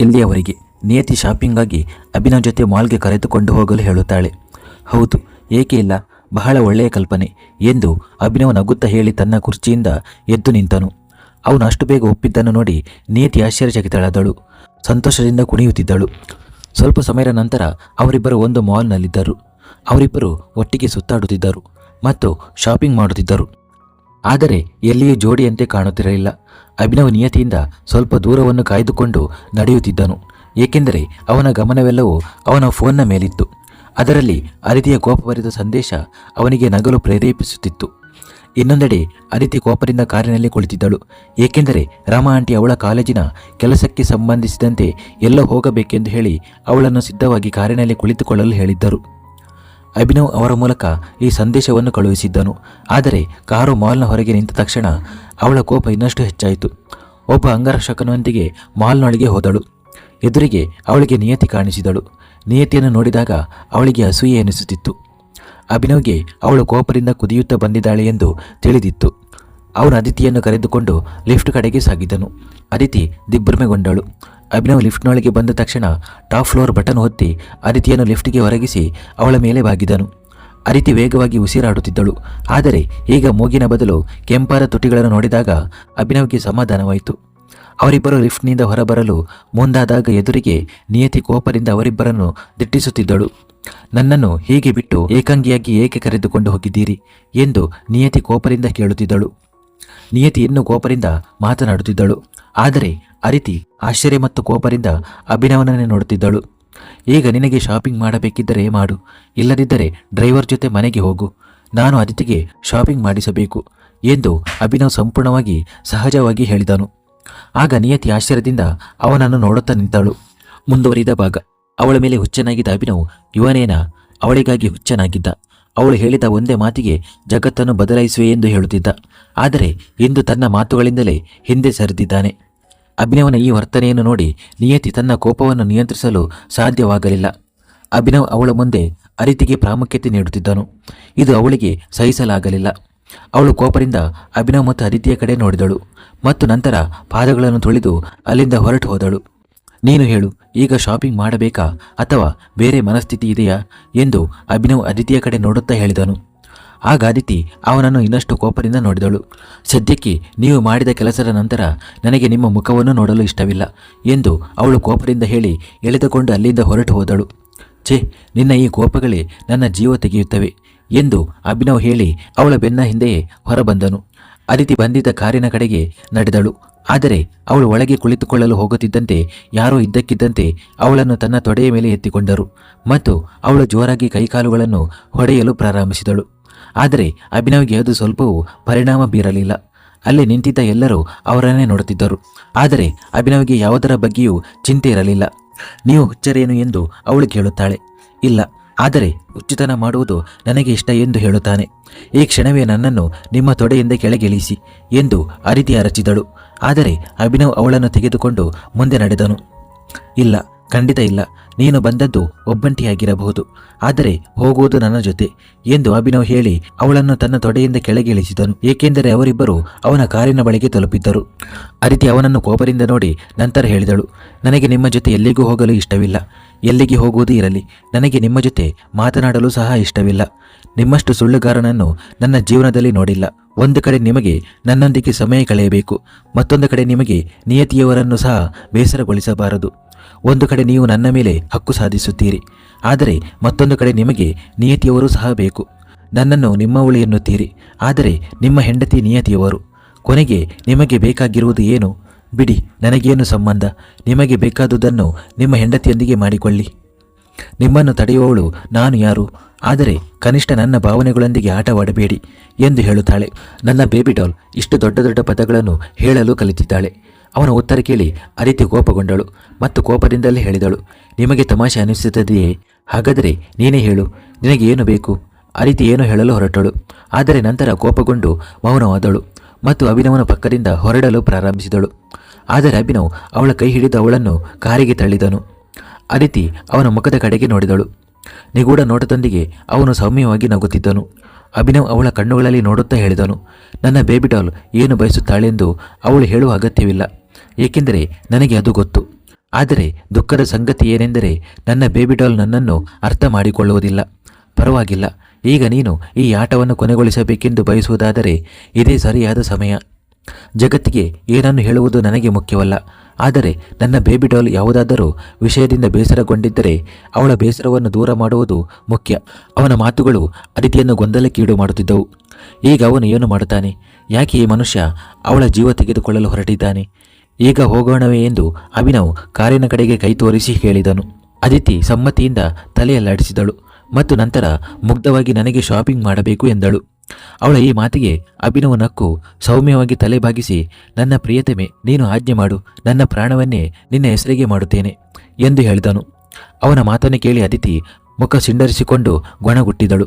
ಇಲ್ಲಿಯವರೆಗೆ ನಿಯತಿ ಶಾಪಿಂಗಾಗಿ ಅಭಿನವ್ ಜೊತೆ ಮಾಲ್ಗೆ ಕರೆದುಕೊಂಡು ಹೋಗಲು ಹೇಳುತ್ತಾಳೆ. ಹೌದು, ಏಕೆ ಇಲ್ಲ? ಬಹಳ ಒಳ್ಳೆಯ ಕಲ್ಪನೆ ಎಂದು ಅಭಿನವ್ ನಗುತ್ತಾ ಹೇಳಿ ತನ್ನ ಕುರ್ಚಿಯಿಂದ ಎದ್ದು ನಿಂತನು. ಅವನು ಅಷ್ಟು ಬೇಗ ಒಪ್ಪಿದ್ದನ್ನು ನೋಡಿ ನಿಯತಿ ಆಶ್ಚರ್ಯಚಕಿತಳಾದಳು ಸಂತೋಷದಿಂದ ಕುಣಿಯುತ್ತಿದ್ದಳು. ಸ್ವಲ್ಪ ಸಮಯದ ನಂತರ ಅವರಿಬ್ಬರು ಒಂದು ಮಾಲ್ನಲ್ಲಿದ್ದರು. ಅವರಿಬ್ಬರು ಒಟ್ಟಿಗೆ ಸುತ್ತಾಡುತ್ತಿದ್ದರು ಮತ್ತು ಶಾಪಿಂಗ್ ಮಾಡುತ್ತಿದ್ದರು. ಆದರೆ ಎಲ್ಲಿಯೂ ಜೋಡಿಯಂತೆ ಕಾಣುತ್ತಿರಲಿಲ್ಲ. ಅಭಿನವ್ ನಿಯತಿಯಿಂದ ಸ್ವಲ್ಪ ದೂರವನ್ನು ಕಾಯ್ದುಕೊಂಡು ನಡೆಯುತ್ತಿದ್ದನು. ಏಕೆಂದರೆ ಅವನ ಗಮನವೆಲ್ಲವೂ ಅವನ ಫೋನ್ನ ಮೇಲಿತ್ತು. ಅದರಲ್ಲಿ ಅದಿತಿಯ ಕೋಪಭರಿತ ಸಂದೇಶ ಅವನಿಗೆ ನಗಲು ಪ್ರೇರೇಪಿಸುತ್ತಿತ್ತು. ಇನ್ನೊಂದೆಡೆ ಅದಿತಿ ಕೋಪದಿಂದ ಕಾರಿನಲ್ಲಿ ಕುಳಿತಿದ್ದಳು. ಏಕೆಂದರೆ ರಾಮ ಆಂಟಿ ಅವಳ ಕಾಲೇಜಿನ ಕೆಲಸಕ್ಕೆ ಸಂಬಂಧಿಸಿದಂತೆ ಎಲ್ಲೋ ಹೋಗಬೇಕೆಂದು ಹೇಳಿ ಅವಳನ್ನು ಸಿದ್ಧವಾಗಿ ಕಾರಿನಲ್ಲಿ ಕುಳಿತುಕೊಳ್ಳಲು ಹೇಳಿದ್ದರು. ಅಭಿನವ್ ಅವರ ಮೂಲಕ ಈ ಸಂದೇಶವನ್ನು ಕಳುಹಿಸಿದ್ದನು. ಆದರೆ ಕಾರು ಮಾಲ್ನ ಹೊರಗೆ ನಿಂತ ತಕ್ಷಣ ಅವಳ ಕೋಪ ಇನ್ನಷ್ಟು ಹೆಚ್ಚಾಯಿತು. ಒಬ್ಬ ಅಂಗರಕ್ಷಕನೊಂದಿಗೆ ಮಾಲ್ನೊಳಗೆ ಹೋದಳು. ಎದುರಿಗೆ ಅವಳಿಗೆ ನಿಯತಿ ಕಾಣಿಸಿದಳು. ನಿಯತಿಯನ್ನು ನೋಡಿದಾಗ ಅವಳಿಗೆ ಅಸೂಯೆ ಎನಿಸುತ್ತಿತ್ತು. ಅಭಿನವ್ಗೆ ಅವಳು ಕೋಪದಿಂದ ಕುದಿಯುತ್ತಾ ಬಂದಿದ್ದಾಳೆ ಎಂದು ತಿಳಿದಿತ್ತು. ಅವನು ಅದಿತಿಯನ್ನು ಕರೆದುಕೊಂಡು ಲಿಫ್ಟ್ ಕಡೆಗೆ ಸಾಗಿದನು. ಅದಿತಿ ದಿಗ್ಭ್ರಮೆಗೊಂಡಳು ಅಭಿನವ್ ಲಿಫ್ಟ್ನೊಳಗೆ ಬಂದ ತಕ್ಷಣ ಟಾಪ್ ಫ್ಲೋರ್ ಬಟನ್ ಹೊತ್ತಿ ಅದಿತಿಯನ್ನು ಲಿಫ್ಟ್ಗೆ ಹೊರಗಿಸಿ ಅವಳ ಮೇಲೆ ಬಾಗಿದನು. ಅದಿತಿ ವೇಗವಾಗಿ ಉಸಿರಾಡುತ್ತಿದ್ದಳು. ಆದರೆ ಈಗ ಮೂಗಿನ ಬದಲು ಕೆಂಪಾರ ತುಟಿಗಳನ್ನು ನೋಡಿದಾಗ ಅಭಿನವ್ಗೆ ಸಮಾಧಾನವಾಯಿತು. ಅವರಿಬ್ಬರು ಲಿಫ್ಟ್ನಿಂದ ಹೊರಬರಲು ಮುಂದಾದಾಗ ಎದುರಿಗೆ ನಿಯತಿ ಕೋಪದಿಂದ ಅವರಿಬ್ಬರನ್ನು ದಿಟ್ಟಿಸುತ್ತಿದ್ದಳು. ನನ್ನನ್ನು ಹೀಗೆ ಬಿಟ್ಟು ಏಕಾಂಗಿಯಾಗಿ ಏಕೆ ಕರೆದುಕೊಂಡು ಹೋಗಿದ್ದೀರಿ ಎಂದು ನಿಯತಿ ಕೋಪದಿಂದ ಕೇಳುತ್ತಿದ್ದಳು. ನಿಯತಿ ಇನ್ನೂ ಕೋಪದಿಂದ ಮಾತನಾಡುತ್ತಿದ್ದಳು. ಆದರೆ ಅರಿತಿ ಆಶ್ಚರ್ಯ ಮತ್ತು ಕೋಪದಿಂದ ಅಭಿನವನನ್ನೇ ನೋಡುತ್ತಿದ್ದಳು. ಈಗ ನಿನಗೆ ಶಾಪಿಂಗ್ ಮಾಡಬೇಕಿದ್ದರೆ ಮಾಡು. ಇಲ್ಲದಿದ್ದರೆ ಡ್ರೈವರ್ ಜೊತೆ ಮನೆಗೆ ಹೋಗು. ನಾನು ಅದಿತಿಗೆ ಶಾಪಿಂಗ್ ಮಾಡಿಸಬೇಕು ಎಂದು ಅಭಿನವ್ ಸಂಪೂರ್ಣವಾಗಿ ಸಹಜವಾಗಿ ಹೇಳಿದನು. ಆಗ ನಿಯತಿ ಆಶ್ಚರ್ಯದಿಂದ ಅವನನ್ನು ನೋಡುತ್ತಾ ನಿಂತಳು. ಮುಂದುವರಿದ ಭಾಗ. ಅವಳ ಮೇಲೆ ಹುಚ್ಚನಾಗಿದ್ದ ಅಭಿನವ್ ಇವನೇನ ಅವಳಿಗಾಗಿ ಹುಚ್ಚನಾಗಿದ್ದ. ಅವಳು ಹೇಳಿದ ಒಂದೇ ಮಾತಿಗೆ ಜಗತ್ತನ್ನು ಬದಲಾಯಿಸುವೆ ಎಂದು ಹೇಳುತ್ತಿದ್ದ. ಆದರೆ ಇಂದು ತನ್ನ ಮಾತುಗಳಿಂದಲೇ ಹಿಂದೆ ಸರಿದಿದ್ದಾನೆ. ಅಭಿನವನ ಈ ವರ್ತನೆಯನ್ನು ನೋಡಿ ನಿಯತಿ ತನ್ನ ಕೋಪವನ್ನು ನಿಯಂತ್ರಿಸಲು ಸಾಧ್ಯವಾಗಲಿಲ್ಲ. ಅಭಿನವ್ ಅವಳ ಮುಂದೆ ಅರಿತಿಗೆ ಪ್ರಾಮುಖ್ಯತೆ ನೀಡುತ್ತಿದ್ದನು. ಇದು ಅವಳಿಗೆ ಸಹಿಸಲಾಗಲಿಲ್ಲ. ಅವಳು ಕೋಪದಿಂದ ಅಭಿನವ್ ಮತ್ತು ಅದಿತಿಯ ಕಡೆ ನೋಡಿದಳು ಮತ್ತು ನಂತರ ಪಾದಗಳನ್ನು ತುಳಿದು ಅಲ್ಲಿಂದ ಹೊರಟು ಹೋದಳು. ನೀನು ಹೇಳು, ಈಗ ಶಾಪಿಂಗ್ ಮಾಡಬೇಕಾ ಅಥವಾ ಬೇರೆ ಮನಸ್ಥಿತಿ ಇದೆಯಾ ಎಂದು ಅಭಿನವ್ ಅದಿತಿಯ ಕಡೆ ನೋಡುತ್ತಾ ಹೇಳಿದನು. ಆಗ ಅದಿತಿ ಅವನನ್ನು ಇನ್ನಷ್ಟು ಕೋಪದಿಂದ ನೋಡಿದಳು. ಸದ್ಯಕ್ಕೆ ನೀವು ಮಾಡಿದ ಕೆಲಸದ ನಂತರ ನನಗೆ ನಿಮ್ಮ ಮುಖವನ್ನು ನೋಡಲು ಇಷ್ಟವಿಲ್ಲ ಎಂದು ಅವಳು ಕೋಪದಿಂದ ಹೇಳಿ ಎಳೆದುಕೊಂಡು ಅಲ್ಲಿಂದ ಹೊರಟು ಹೋದಳು. ಛೇ, ನಿನ್ನ ಈ ಕೋಪಗಳೇ ನನ್ನ ಜೀವ ತೆಗೆಯುತ್ತವೆ ಎಂದು ಅಭಿನವ್ ಹೇಳಿ ಅವಳ ಬೆನ್ನ ಹಿಂದೆಯೇ ಹೊರಬಂದನು. ಅದಿತಿ ಬಂದಿದ್ದ ಕಾರಿನ ಕಡೆಗೆ ನಡೆದಳು. ಆದರೆ ಅವಳು ಒಳಗೆ ಕುಳಿತುಕೊಳ್ಳಲು ಹೋಗುತ್ತಿದ್ದಂತೆ, ಯಾರೋ ಇದ್ದಕ್ಕಿದ್ದಂತೆ ಅವಳನ್ನು ತನ್ನ ತೊಡೆಯ ಮೇಲೆ ಎತ್ತಿಕೊಂಡರು ಮತ್ತು ಅವಳು ಜೋರಾಗಿ ಕೈಕಾಲುಗಳನ್ನು ಹೊಡೆಯಲು ಪ್ರಾರಂಭಿಸಿದಳು. ಆದರೆ ಅಭಿನವ್ಗೆ ಅದು ಸ್ವಲ್ಪವೂ ಪರಿಣಾಮ ಬೀರಲಿಲ್ಲ. ಅಲ್ಲಿ ನಿಂತಿದ್ದ ಎಲ್ಲರೂ ಅವರನ್ನೇ ನೋಡುತ್ತಿದ್ದರು. ಆದರೆ ಅಭಿನವ್ಗೆ ಯಾವುದರ ಬಗ್ಗೆಯೂ ಚಿಂತೆ ಇರಲಿಲ್ಲ. ನೀವು ಹುಚ್ಚರೇನು ಎಂದು ಅವಳು ಕೇಳುತ್ತಾಳೆ. ಇಲ್ಲ, ಆದರೆ ಹುಚ್ಚುತನ ಮಾಡುವುದು ನನಗೆ ಇಷ್ಟ ಎಂದು ಹೇಳುತ್ತಾನೆ. ಈ ಕ್ಷಣವೇ ನನ್ನನ್ನು ನಿಮ್ಮ ತೊಡೆಯಿಂದ ಕೆಳಗಿಳಿಸಿ ಎಂದು ಅರಿತಿ ಅರಚಿದಳು ಆದರೆ ಅಭಿನವ್ ಅವಳನ್ನು ತೆಗೆದುಕೊಂಡು ಮುಂದೆ ನಡೆದನು. ಇಲ್ಲ ಖಂಡಿತ ಇಲ್ಲ. ನೀನು ಬಂದದ್ದು ಒಬ್ಬಂಟಿಯಾಗಿರಬಹುದು. ಆದರೆ ಹೋಗುವುದು ನನ್ನ ಜೊತೆ ಎಂದು ಅಭಿನವ್ ಹೇಳಿ ಅವಳನ್ನು ತನ್ನ ತೊಡೆಯಿಂದ ಕೆಳಗಿಳಿಸಿದನು. ಏಕೆಂದರೆ ಅವರಿಬ್ಬರು ಅವನ ಕಾರಿನ ಬಳಿಗೆ ತಲುಪಿದ್ದರು. ಅರಿತಿ ಅವನನ್ನು ಕೋಪದಿಂದ ನೋಡಿ ನಂತರ ಹೇಳಿದಳು, ನನಗೆ ನಿಮ್ಮ ಜೊತೆ ಎಲ್ಲಿಗೂ ಹೋಗಲು ಇಷ್ಟವಿಲ್ಲ. ಎಲ್ಲಿಗೆ ಹೋಗುವುದು ಇರಲಿ. ನನಗೆ ನಿಮ್ಮ ಜೊತೆ ಮಾತನಾಡಲು ಸಹ ಇಷ್ಟವಿಲ್ಲ. ನಿಮ್ಮಷ್ಟು ಸುಳ್ಳುಗಾರನನ್ನು ನನ್ನ ಜೀವನದಲ್ಲಿ ನೋಡಿಲ್ಲ. ಒಂದು ಕಡೆ ನಿಮಗೆ ನನ್ನೊಂದಿಗೆ ಸಮಯ ಕಳೆಯಬೇಕು, ಮತ್ತೊಂದು ಕಡೆ ನಿಮಗೆ ನಿಯತಿಯವರನ್ನು ಸಹ ಬೇಸರಗೊಳಿಸಬಾರದು. ಒಂದು ಕಡೆ ನೀವು ನನ್ನ ಮೇಲೆ ಹಕ್ಕು ಸಾಧಿಸುತ್ತೀರಿ. ಆದರೆ ಮತ್ತೊಂದು ಕಡೆ ನಿಮಗೆ ನಿಯತಿಯವರು ಸಹ ಬೇಕು. ನನ್ನನ್ನು ನಿಮ್ಮವಳು ಎನ್ನುತ್ತೀರಿ. ಆದರೆ ನಿಮ್ಮ ಹೆಂಡತಿ ನಿಯತಿಯವರು. ಕೊನೆಗೆ ನಿಮಗೆ ಬೇಕಾಗಿರುವುದು ಏನು? ಬಿಡಿ, ನನಗೇನು ಸಂಬಂಧ? ನಿಮಗೆ ಬೇಕಾದುದನ್ನು ನಿಮ್ಮ ಹೆಂಡತಿಯೊಂದಿಗೆ ಮಾಡಿಕೊಳ್ಳಿ. ನಿಮ್ಮನ್ನು ತಡೆಯುವವಳು ನಾನು ಯಾರು? ಆದರೆ ಕನಿಷ್ಠ ನನ್ನ ಭಾವನೆಗಳೊಂದಿಗೆ ಆಟವಾಡಬೇಡಿ ಎಂದು ಹೇಳುತ್ತಾಳೆ. ನನ್ನ ಬೇಬಿ ಡಾಲ್ ಇಷ್ಟು ದೊಡ್ಡ ದೊಡ್ಡ ಪದಗಳನ್ನು ಹೇಳಲು ಕಲಿತಿದ್ದಾಳೆ. ಅವನ ಉತ್ತರ ಕೇಳಿ ಅದಿತಿ ಕೋಪಗೊಂಡಳು ಮತ್ತು ಕೋಪದಿಂದಲೇ ಹೇಳಿದಳು, ನಿಮಗೆ ತಮಾಷೆ ಅನಿಸುತ್ತದೆಯೇ? ಹಾಗಾದರೆ ನೀನೇ ಹೇಳು, ನಿನಗೆ ಏನು ಬೇಕು? ಅದಿತಿ ಏನು ಹೇಳಲು ಹೊರಟಳು, ಆದರೆ ನಂತರ ಕೋಪಗೊಂಡು ಮೌನವಾದಳು ಮತ್ತು ಅಭಿನವನ ಪಕ್ಕದಿಂದ ಹೊರಡಲು ಪ್ರಾರಂಭಿಸಿದಳು. ಆದರೆ ಅಭಿನವ್ ಅವಳ ಕೈ ಹಿಡಿದು ಅವಳನ್ನು ಕಾರಿಗೆ ತಳ್ಳಿದನು. ಅದಿತಿ ಅವನ ಮುಖದ ಕಡೆಗೆ ನೋಡಿದಳು. ನಿಗೂಢ ನೋಟದೊಂದಿಗೆ ಅವನು ಸೌಮ್ಯವಾಗಿ ನಗುತ್ತಿದ್ದನು. ಅಭಿನವ್ ಅವಳ ಕಣ್ಣುಗಳಲ್ಲಿ ನೋಡುತ್ತಾ ಹೇಳಿದನು, ನನ್ನ ಬೇಬಿ ಡಾಲ್ ಏನು ಬಯಸುತ್ತಾಳೆಂದು ಅವಳು ಹೇಳುವ ಅಗತ್ಯವಿಲ್ಲ, ಏಕೆಂದರೆ ನನಗೆ ಅದು ಗೊತ್ತು. ಆದರೆ ದುಃಖದ ಸಂಗತಿ ಏನೆಂದರೆ ನನ್ನ ಬೇಬಿ ಡಾಲ್ ನನ್ನನ್ನು ಅರ್ಥ ಮಾಡಿಕೊಳ್ಳುವುದಿಲ್ಲ. ಪರವಾಗಿಲ್ಲ, ಈಗ ನೀನು ಈ ಆಟವನ್ನು ಕೊನೆಗೊಳಿಸಬೇಕೆಂದು ಬಯಸುವುದಾದರೆ ಇದೇ ಸರಿಯಾದ ಸಮಯ. ಜಗತ್ತಿಗೆ ಏನನ್ನು ಹೇಳುವುದು ನನಗೆ ಮುಖ್ಯವಲ್ಲ ಆದರೆ ನನ್ನ ಬೇಬಿ ಡಾಲ್ ಯಾವುದಾದರೂ ವಿಷಯದಿಂದ ಬೇಸರಗೊಂಡಿದ್ದರೆ ಅವಳ ಬೇಸರವನ್ನು ದೂರ ಮಾಡುವುದು ಮುಖ್ಯ. ಅವನ ಮಾತುಗಳು ಅದಿತಿಯನ್ನು ಗೊಂದಲಕ್ಕೀಡು ಮಾಡುತ್ತಿದ್ದವು ಈಗ ಅವನು ಏನು ಮಾಡುತ್ತಾನೆ? ಯಾಕೆ ಈ ಮನುಷ್ಯ ಅವಳ ಜೀವ ತೆಗೆದುಕೊಳ್ಳಲು ಹೊರಟಿದ್ದಾನೆ? ಈಗ ಹೋಗೋಣವೇ ಎಂದು ಅಭಿನವ್ ಕಾರಿನ ಕಡೆಗೆ ಕೈ ತೋರಿಸಿ ಹೇಳಿದನು. ಅದಿತಿ ಸಮ್ಮತಿಯಿಂದ ತಲೆಯಲ್ಲಾಡಿಸಿದಳು ಮತ್ತು ನಂತರ ಮುಗ್ಧವಾಗಿ ನನಗೆ ಶಾಪಿಂಗ್ ಮಾಡಬೇಕು ಎಂದಳು. ಅವಳ ಈ ಮಾತಿಗೆ ಅಭಿನವ ನಕ್ಕು ಸೌಮ್ಯವಾಗಿ ತಲೆ ಬಾಗಿಸಿ, ನನ್ನ ಪ್ರಿಯತಮೆ, ನೀನು ಆಜ್ಞೆ ಮಾಡು. ನನ್ನ ಪ್ರಾಣವನ್ನೇ ನಿನ್ನ ಹೆಸರಿಗೆ ಮಾಡುತ್ತೇನೆ, ಎಂದು ಹೇಳಿದನು. ಅವನ ಮಾತನ್ನು ಕೇಳಿ ಅದಿತಿ ಮುಖ ಸಿಂಡರಿಸಿಕೊಂಡು ಗೊಣಗುಟ್ಟಿದಳು.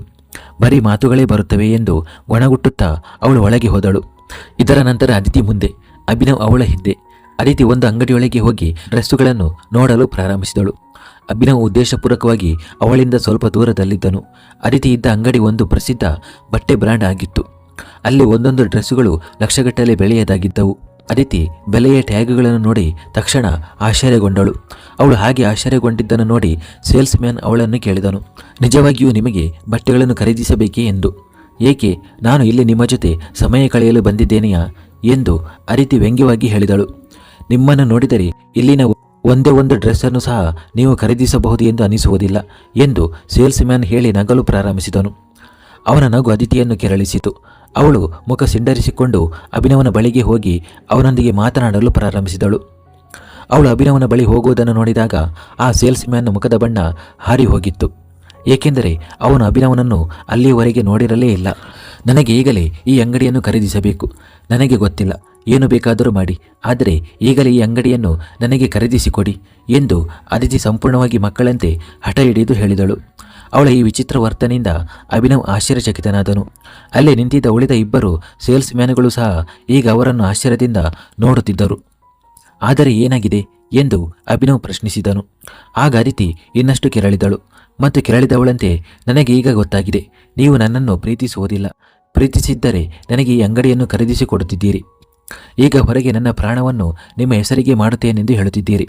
ಬರೀ ಮಾತುಗಳೇ ಬರುತ್ತವೆ ಎಂದು ಗೊಣಗುಟ್ಟುತ್ತಾ ಅವಳು ಒಳಗೆ ಹೋದಳು. ಇದರ ನಂತರ ಅದಿತಿ ಮುಂದೆ, ಅಭಿನವ್ ಅವಳ ಹಿಂದೆ. ಅದಿತಿ ಒಂದು ಅಂಗಡಿಯೊಳಗೆ ಹೋಗಿ ಡ್ರೆಸ್ಸುಗಳನ್ನು ನೋಡಲು ಪ್ರಾರಂಭಿಸಿದಳು. ಅಭಿನವ್ ಉದ್ದೇಶಪೂರ್ವಕವಾಗಿ ಅವಳಿಂದ ಸ್ವಲ್ಪ ದೂರದಲ್ಲಿದ್ದನು. ಅದಿತಿ ಇದ್ದ ಅಂಗಡಿ ಒಂದು ಪ್ರಸಿದ್ಧ ಬಟ್ಟೆ ಬ್ರ್ಯಾಂಡ್ ಆಗಿತ್ತು. ಅಲ್ಲಿ ಒಂದೊಂದು ಡ್ರೆಸ್ಸುಗಳು ಲಕ್ಷಗಟ್ಟಲೆ ಬೆಳೆಯದಾಗಿದ್ದವು ಅದಿತಿ ಬೆಲೆಯ ಟ್ಯಾಗ್ಗಳನ್ನು ನೋಡಿ ತಕ್ಷಣ ಆಶ್ಚರ್ಯಗೊಂಡಳು. ಅವಳು ಹಾಗೆ ಆಶ್ಚರ್ಯಗೊಂಡಿದ್ದನ್ನು ನೋಡಿ ಸೇಲ್ಸ್ ಮ್ಯಾನ್ ಅವಳನ್ನು ಕೇಳಿದನು. ನಿಜವಾಗಿಯೂ ನಿಮಗೆ ಬಟ್ಟೆಗಳನ್ನು ಖರೀದಿಸಬೇಕೇ ಎಂದು. ಏಕೆ, ನಾನು ಇಲ್ಲಿ ನಿಮ್ಮ ಜೊತೆ ಸಮಯ ಕಳೆಯಲು ಬಂದಿದ್ದೇನೆಯಾ ಎಂದು ಅದಿತಿ ವ್ಯಂಗ್ಯವಾಗಿ ಹೇಳಿದಳು. ನಿಮ್ಮನ್ನು ನೋಡಿದರೆ ಇಲ್ಲಿನ ಒಂದೇ ಒಂದು ಡ್ರೆಸ್ಸನ್ನು ಸಹ ನೀವು ಖರೀದಿಸಬಹುದು ಎಂದು ಅನಿಸುವುದಿಲ್ಲ ಎಂದು ಸೇಲ್ಸ್ ಮ್ಯಾನ್ ಹೇಳಿ ನಗಲು ಪ್ರಾರಂಭಿಸಿದನು. ಅವನ ನಗು ಅದಿತಿಯನ್ನು ಕೆರಳಿಸಿತು. ಅವಳು ಮುಖ ಸಿಂಡರಿಸಿಕೊಂಡು ಅಭಿನವನ ಬಳಿಗೆ ಹೋಗಿ ಅವನೊಂದಿಗೆ ಮಾತನಾಡಲು ಪ್ರಾರಂಭಿಸಿದಳು. ಅವಳು ಅಭಿನವನ ಬಳಿ ಹೋಗುವುದನ್ನು ನೋಡಿದಾಗ ಆ ಸೇಲ್ಸ್ ಮ್ಯಾನ್ನ ಮುಖದ ಬಣ್ಣ ಹಾರಿ ಹೋಗಿತ್ತು. ಏಕೆಂದರೆ ಅವನು ಅಭಿನವನನ್ನು ಅಲ್ಲಿಯವರೆಗೆ ನೋಡಿರಲೇ ಇಲ್ಲ. ನನಗೆ ಈಗಲೇ ಈ ಅಂಗಡಿಯನ್ನು ಖರೀದಿಸಬೇಕು. ನನಗೆ ಗೊತ್ತಿಲ್ಲ. ಏನು ಬೇಕಾದರೂ ಮಾಡಿ, ಆದರೆ ಈಗಲೇ ಈ ಅಂಗಡಿಯನ್ನು ನನಗೆ ಖರೀದಿಸಿಕೊಡಿ ಎಂದು ಅದಿತಿ ಸಂಪೂರ್ಣವಾಗಿ ಮಕ್ಕಳಂತೆ ಹಠ ಹಿಡಿದು ಹೇಳಿದಳು. ಅವಳ ಈ ವಿಚಿತ್ರ ವರ್ತನೆಯಿಂದ ಅಭಿನವ್ ಆಶ್ಚರ್ಯಚಕಿತನಾದನು. ಅಲ್ಲೇ ನಿಂತಿದ್ದ ಉಳಿದ ಇಬ್ಬರು ಸೇಲ್ಸ್ ಮ್ಯಾನ್ಗಳು ಸಹ ಈಗ ಅವರನ್ನು ಆಶ್ಚರ್ಯದಿಂದ ನೋಡುತ್ತಿದ್ದರು. ಆದರೆ ಏನಾಗಿದೆ ಎಂದು ಅಭಿನವ್ ಪ್ರಶ್ನಿಸಿದನು. ಆಗ ಅದಿತಿ ಇನ್ನಷ್ಟು ಕೆರಳಿದಳು ಮತ್ತು ಕೆರಳಿದವಳಂತೆ, ನನಗೆ ಈಗ ಗೊತ್ತಾಗಿದೆ, ನೀವು ನನ್ನನ್ನು ಪ್ರೀತಿಸುವುದಿಲ್ಲ. ಪ್ರೀತಿಸಿದ್ದರೆ ನನಗೆ ಈ ಅಂಗಡಿಯನ್ನು ಖರೀದಿಸಿಕೊಡುತ್ತಿದ್ದೀರಿ ಈಗ ಹೊರಗೆ ನನ್ನ ಪ್ರಾಣವನ್ನು ನಿಮ್ಮ ಹೆಸರಿಗೆ ಮಾಡುತ್ತೇನೆಂದು ಹೇಳುತ್ತಿದ್ದೀರಿ.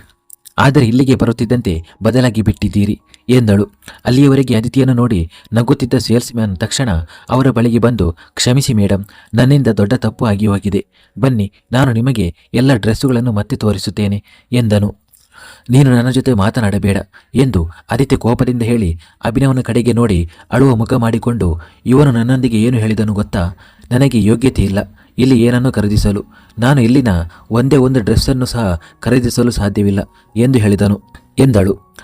ಆದರೆ ಇಲ್ಲಿಗೆ ಬರುತ್ತಿದ್ದಂತೆ ಬದಲಾಗಿ ಬಿಟ್ಟಿದ್ದೀರಿ, ಎಂದಳು. ಅಲ್ಲಿಯವರೆಗೆ ಅದಿತಿಯನ್ನು ನೋಡಿ ನಗುತ್ತಿದ್ದ ಸೇಲ್ಸ್ ಮ್ಯಾನ್ ತಕ್ಷಣ ಅವರ ಬಳಿಗೆ ಬಂದು, ಕ್ಷಮಿಸಿ ಮೇಡಮ್ ನನ್ನಿಂದ ದೊಡ್ಡ ತಪ್ಪು ಆಗಿ ಹೋಗಿದೆ. ಬನ್ನಿ, ನಾನು ನಿಮಗೆ ಎಲ್ಲ ಡ್ರೆಸ್ಸುಗಳನ್ನು ಮತ್ತೆ ತೋರಿಸುತ್ತೇನೆ, ಎಂದನು. ನೀನು ನನ್ನ ಜೊತೆ ಮಾತನಾಡಬೇಡ, ಎಂದು ಅದಿತಿ ಕೋಪದಿಂದ ಹೇಳಿ ಅಭಿನವನ ಕಡೆಗೆ ನೋಡಿ ಅಳುವ ಮುಖ ಮಾಡಿಕೊಂಡು, ಇವನು ನನ್ನೊಂದಿಗೆ ಏನು ಹೇಳಿದನು ಗೊತ್ತಾ? ನನಗೆ ಯೋಗ್ಯತೆ ಇಲ್ಲ. ಇಲ್ಲಿ ಏನನ್ನು ಖರೀದಿಸಲು. ನಾನು ಇಲ್ಲಿನ ಒಂದೇ ಒಂದು ಡ್ರೆಸ್ಸನ್ನು ಸಹ ಖರೀದಿಸಲು ಸಾಧ್ಯವಿಲ್ಲ ಎಂದು ಹೇಳಿದನು ಎಂದಳು.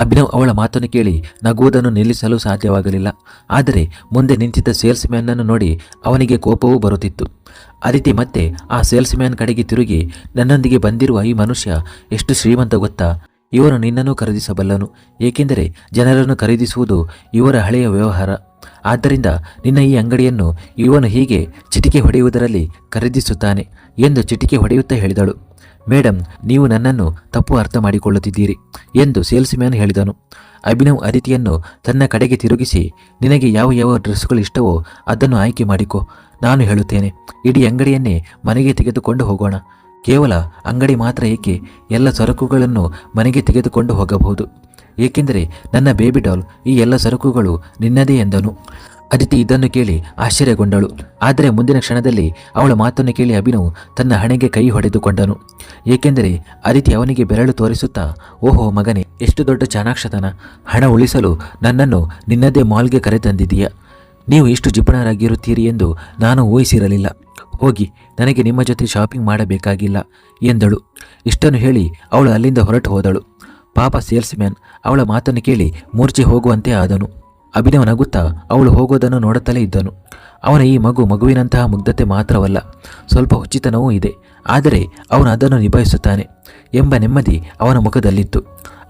ಅಭಿನವ್ ಅವಳ ಮಾತನ್ನು ಕೇಳಿ ನಗುವುದನ್ನು ನಿಲ್ಲಿಸಲು ಸಾಧ್ಯವಾಗಲಿಲ್ಲ. ಆದರೆ ಮುಂದೆ ನಿಂತಿದ್ದ ಸೇಲ್ಸ್ ಮ್ಯಾನನ್ನು ನೋಡಿ ಅವನಿಗೆ ಕೋಪವೂ ಬರುತ್ತಿತ್ತು. ಅದಿತಿ ಮತ್ತೆ ಆ ಸೇಲ್ಸ್ ಮ್ಯಾನ್ ಕಡೆಗೆ ತಿರುಗಿ ನನ್ನೊಂದಿಗೆ ಬಂದಿರುವ ಈ ಮನುಷ್ಯ ಎಷ್ಟು ಶ್ರೀಮಂತ ಗೊತ್ತಾ? ಇವನು ನಿನ್ನನ್ನು ಖರೀದಿಸಬಲ್ಲನು, ಏಕೆಂದರೆ ಜನರನ್ನು ಖರೀದಿಸುವುದು ಇವರ ಹಳೆಯ ವ್ಯವಹಾರ. ಆದ್ದರಿಂದ ನಿನ್ನ ಈ ಅಂಗಡಿಯನ್ನು ಇವನು ಹೀಗೆ ಚಿಟಿಕೆ ಹೊಡೆಯುವುದರಲ್ಲಿ ಖರೀದಿಸುತ್ತಾನೆ ಎಂದು ಚಿಟಿಕೆ ಹೊಡೆಯುತ್ತಾ ಹೇಳಿದಳು. ಮೇಡಮ್ ನೀವು ನನ್ನನ್ನು ತಪ್ಪು ಅರ್ಥ ಮಾಡಿಕೊಳ್ಳುತ್ತಿದ್ದೀರಿ ಎಂದು ಸೇಲ್ಸ್ ಮ್ಯಾನ್ ಹೇಳಿದನು. ಅಭಿನವ್ ಅದಿತಿಯನ್ನು ತನ್ನ ಕಡೆಗೆ ತಿರುಗಿಸಿ, ನಿನಗೆ ಯಾವ ಯಾವ ಡ್ರೆಸ್ಗಳು ಇಷ್ಟವೋ ಅದನ್ನು ಆಯ್ಕೆ ಮಾಡಿಕೊ, ನಾನು ಹೇಳುತ್ತೇನೆ. ಇಡೀ ಅಂಗಡಿಯನ್ನೇ ಮನೆಗೆ ತೆಗೆದುಕೊಂಡು ಹೋಗೋಣ. ಕೇವಲ ಅಂಗಡಿ ಮಾತ್ರ ಏಕೆ ಎಲ್ಲ ಸರಕುಗಳನ್ನು ಮನೆಗೆ ತೆಗೆದುಕೊಂಡು ಹೋಗಬಹುದು? ಏಕೆಂದರೆ ನನ್ನ ಬೇಬಿ ಡಾಲ್ ಈ ಎಲ್ಲ ಸರಕುಗಳು ನಿನ್ನದೇ ಎಂದನು. ಅದಿತಿ ಇದನ್ನು ಕೇಳಿ ಆಶ್ಚರ್ಯಗೊಂಡಳು. ಆದರೆ ಮುಂದಿನ ಕ್ಷಣದಲ್ಲಿ ಅವಳ ಮಾತನ್ನು ಕೇಳಿ ಅಭಿನವ್ ತನ್ನ ಹಣೆಗೆ ಕೈ ಹೊಡೆದುಕೊಂಡನು. ಏಕೆಂದರೆ ಅದಿತಿ ಅವನಿಗೆ ಬೆರಳು ತೋರಿಸುತ್ತಾ, ಓಹೋ ಮಗನೇ, ಎಷ್ಟು ದೊಡ್ಡ ಚಾಣಾಕ್ಷತನ. ಹಣ ಉಳಿಸಲು ನನ್ನನ್ನು ನಿನ್ನದೇ ಮಾಲ್ಗೆ ಕರೆತಂದಿದೀಯ ನೀವು ಇಷ್ಟು ಜಿಪಣರಾಗಿರುತ್ತೀರಿ ಎಂದು ನಾನು ಊಹಿಸಿರಲಿಲ್ಲ. ಹೋಗಿ, ನನಗೆ ನಿಮ್ಮ ಜೊತೆ ಶಾಪಿಂಗ್ ಮಾಡಬೇಕಾಗಿಲ್ಲ ಎಂದಳು. ಇಷ್ಟನ್ನು ಹೇಳಿ ಅವಳು ಅಲ್ಲಿಂದ ಹೊರಟು ಹೋದಳು. ಪಾಪ ಸೇಲ್ಸ್ ಮ್ಯಾನ್ ಅವಳ ಮಾತನ್ನು ಕೇಳಿ ಮೂರ್ಛೆ ಹೋಗುವಂತೆ ಆದನು. ಅಭಿನವ್ ನಗುತ್ತಾ ಅವಳು ಹೋಗೋದನ್ನು ನೋಡುತ್ತಲೇ ಇದ್ದನು. ಅವನ ಈ ಮಗು ಮಗುವಿನಂತಹ ಮುಗ್ಧತೆ ಮಾತ್ರವಲ್ಲ, ಸ್ವಲ್ಪ ಹುಚ್ಚಿತನವೂ ಇದೆ. ಆದರೆ ಅವನು ಅದನ್ನು ನಿಭಾಯಿಸುತ್ತಾನೆ ಎಂಬ ನೆಮ್ಮದಿ ಅವನ ಮುಖದಲ್ಲಿತ್ತು.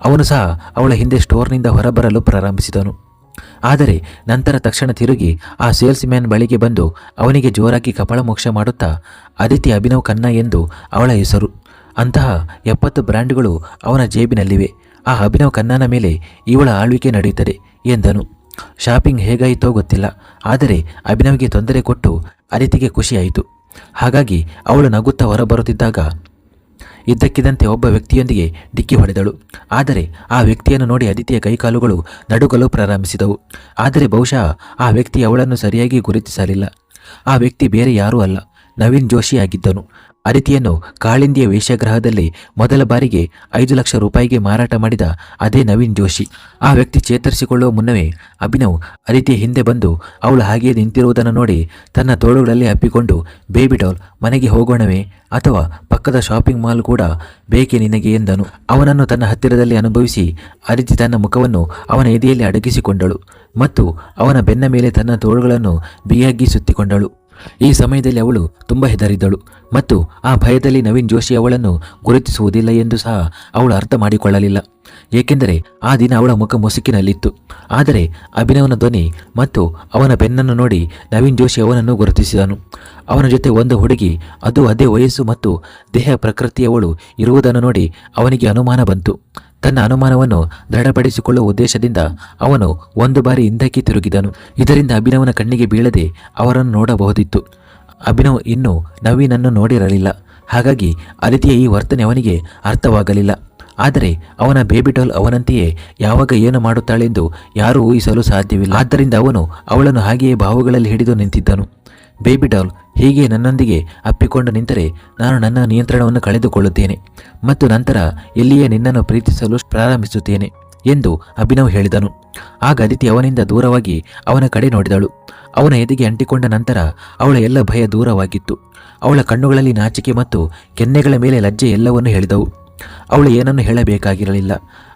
ಅವನು ಸಹ ಅವಳ ಹಿಂದೆ ಸ್ಟೋರ್ನಿಂದ ಹೊರಬರಲು ಪ್ರಾರಂಭಿಸಿದನು. ಆದರೆ ನಂತರ ತಕ್ಷಣ ತಿರುಗಿ ಆ ಸೇಲ್ಸ್ ಮ್ಯಾನ್ ಬಳಿಗೆ ಬಂದು ಅವನಿಗೆ ಜೋರಾಗಿ ಕಪಾಳ ಮೋಕ್ಷ ಮಾಡುತ್ತಾ ಅದಿತಿ ಅಭಿನವ್ ಖನ್ನಾ ಎಂದು ಅವಳ ಹೆಸರು. ಅಂತಹ ಎಪ್ಪತ್ತು ಬ್ರ್ಯಾಂಡ್ಗಳು ಅವನ ಜೇಬಿನಲ್ಲಿವೆ. ಆ ಅಭಿನವ್ ಖನ್ನಾನ ಮೇಲೆ ಇವಳ ಆಳ್ವಿಕೆ ನಡೆಯುತ್ತದೆ ಎಂದನು. ಶಾಪಿಂಗ್ ಹೇಗಾಯಿತೋ ಗೊತ್ತಿಲ್ಲ, ಆದರೆ ಅಭಿನವ್ಗೆ ತೊಂದರೆ ಕೊಟ್ಟು ಅದಿತಿಗೆ ಖುಷಿಯಾಯಿತು. ಹಾಗಾಗಿ ಅವಳು ನಗುತ್ತಾ ಹೊರಬರುತ್ತಿದ್ದಾಗ ಇದ್ದಕ್ಕಿದ್ದಂತೆ ಒಬ್ಬ ವ್ಯಕ್ತಿಯೊಂದಿಗೆ ಡಿಕ್ಕಿ ಹೊಡೆದಳು. ಆದರೆ ಆ ವ್ಯಕ್ತಿಯನ್ನು ನೋಡಿ ಅದಿತಿಯ ಕೈಕಾಲುಗಳು ನಡುಗಲು ಪ್ರಾರಂಭಿಸಿದವು. ಆದರೆ ಬಹುಶಃ ಆ ವ್ಯಕ್ತಿ ಅವಳನ್ನು ಸರಿಯಾಗಿ ಗುರುತಿಸಲಿಲ್ಲ. ಆ ವ್ಯಕ್ತಿ ಬೇರೆ ಯಾರೂ ಅಲ್ಲ. ನವೀನ್ ಜೋಶಿ ಆಗಿದ್ದನು. ಅದಿತಿಯನ್ನು ಕಾಳಿಂದಿಯ ವೇಷಗ್ರಹದಲ್ಲಿ ಮೊದಲ ಬಾರಿಗೆ ಐದು ಲಕ್ಷ ರೂಪಾಯಿಗೆ ಮಾರಾಟ ಮಾಡಿದ ಅದೇ ನವೀನ್ ಜೋಶಿ. ಆ ವ್ಯಕ್ತಿ ಚೇತರಿಸಿಕೊಳ್ಳುವ ಮುನ್ನವೇ ಅಭಿನವ್ ಅದಿತಿಯ ಹಿಂದೆ ಬಂದು ಅವಳು ಹಾಗೆಯೇ ನಿಂತಿರುವುದನ್ನು ನೋಡಿ ತನ್ನ ತೋಳುಗಳಲ್ಲಿ ಅಪ್ಪಿಕೊಂಡು, ಬೇಬಿ ಡಾಲ್, ಮನೆಗೆ ಹೋಗೋಣವೇ? ಅಥವಾ ಪಕ್ಕದ ಶಾಪಿಂಗ್ ಮಾಲ್ ಕೂಡ ಬೇಕೆ ನಿನಗೆ? ಎಂದನು. ಅವನನ್ನು ತನ್ನ ಹತ್ತಿರದಲ್ಲಿ ಅನುಭವಿಸಿ ಅದಿತಿ ತನ್ನ ಮುಖವನ್ನು ಅವನ ಎದೆಯಲ್ಲಿ ಅಡಗಿಸಿಕೊಂಡಳು ಮತ್ತು ಅವನ ಬೆನ್ನ ಮೇಲೆ ತನ್ನ ತೋಳುಗಳನ್ನು ಬಿಗಿಯಾಗಿ ಸುತ್ತಿಕೊಂಡಳು. ಈ ಸಮಯದಲ್ಲಿ ಅವಳು ತುಂಬ ಹೆದರಿದ್ದಳು ಮತ್ತು ಆ ಭಯದಲ್ಲಿ ನವೀನ್ ಜೋಶಿ ಅವಳನ್ನು ಗುರುತಿಸುವುದಿಲ್ಲ ಎಂದು ಸಹ ಅವಳು ಅರ್ಥ ಮಾಡಿಕೊಳ್ಳಲಿಲ್ಲ. ಏಕೆಂದರೆ ಆ ದಿನ ಅವಳ ಮುಖ ಮುಸುಕಿನಲ್ಲಿತ್ತು. ಆದರೆ ಅಭಿನವನ ಧ್ವನಿ ಮತ್ತು ಅವನ ಬೆನ್ನನ್ನು ನೋಡಿ ನವೀನ್ ಜೋಶಿ ಅವನನ್ನು ಗುರುತಿಸಿದನು. ಅವನ ಜೊತೆ ಒಂದು ಹುಡುಗಿ, ಅದು ಅದೇ ವಯಸ್ಸು ಮತ್ತು ದೇಹ ಪ್ರಕೃತಿಯವಳು ಇರುವುದನ್ನು ನೋಡಿ ಅವನಿಗೆ ಅನುಮಾನ ಬಂತು. ತನ್ನ ಅನುಮಾನವನ್ನು ದೃಢಪಡಿಸಿಕೊಳ್ಳುವ ಉದ್ದೇಶದಿಂದ ಅವನು ಒಂದು ಬಾರಿ ಹಿಂದಕ್ಕೆ ತಿರುಗಿದನು. ಇದರಿಂದ ಅಭಿನವನ ಕಣ್ಣಿಗೆ ಬೀಳದೆ ಅವರನ್ನು ನೋಡಬಹುದಿತ್ತು. ಅಭಿನವ್ ಇನ್ನೂ ನವೀನನ್ನು ನೋಡಿರಲಿಲ್ಲ. ಹಾಗಾಗಿ ಅದಿತಿಯ ಈ ವರ್ತನೆ ಅವನಿಗೆ ಅರ್ಥವಾಗಲಿಲ್ಲ. ಆದರೆ ಅವನ ಬೇಬಿ ಡಾಲ್ ಅವನಂತೆಯೇ ಯಾವಾಗ ಏನು ಮಾಡುತ್ತಾಳೆಂದು ಯಾರೂ ಊಹಿಸಲು ಸಾಧ್ಯವಿಲ್ಲ. ಆದ್ದರಿಂದ ಅವನು ಅವಳನ್ನು ಹಾಗೆಯೇ ಬಾಹುಗಳಲ್ಲಿ ಹಿಡಿದು ನಿಂತಿದ್ದನು. ಬೇಬಿ ಡಾಲ್ ಹೀಗೆ ನನ್ನೊಂದಿಗೆ ಅಪ್ಪಿಕೊಂಡು ನಿಂತರೆ ನಾನು ನನ್ನ ನಿಯಂತ್ರಣವನ್ನು ಕಳೆದುಕೊಳ್ಳುತ್ತೇನೆ ಮತ್ತು ನಂತರ ಎಲ್ಲಿಯೇ ನಿನ್ನನ್ನು ಪ್ರೀತಿಸಲು ಪ್ರಾರಂಭಿಸುತ್ತೇನೆ ಎಂದು ಅಭಿನವ್ ಹೇಳಿದನು. ಆಗ ಅದಿತಿ ಅವನಿಂದ ದೂರವಾಗಿ ಅವನ ಕಡೆ ನೋಡಿದಳು. ಅವನ ಎದೆಗೆ ಅಂಟಿಕೊಂಡ ನಂತರ ಅವಳ ಎಲ್ಲ ಭಯ ದೂರವಾಗಿತ್ತು. ಅವಳ ಕಣ್ಣುಗಳಲ್ಲಿ ನಾಚಿಕೆ ಮತ್ತು ಕೆನ್ನೆಗಳ ಮೇಲೆ ಲಜ್ಜೆ ಎಲ್ಲವನ್ನೂ ಹೇಳಿದವು. ಅವಳು ಏನನ್ನು ಹೇಳಬೇಕಾಗಿರಲಿಲ್ಲ.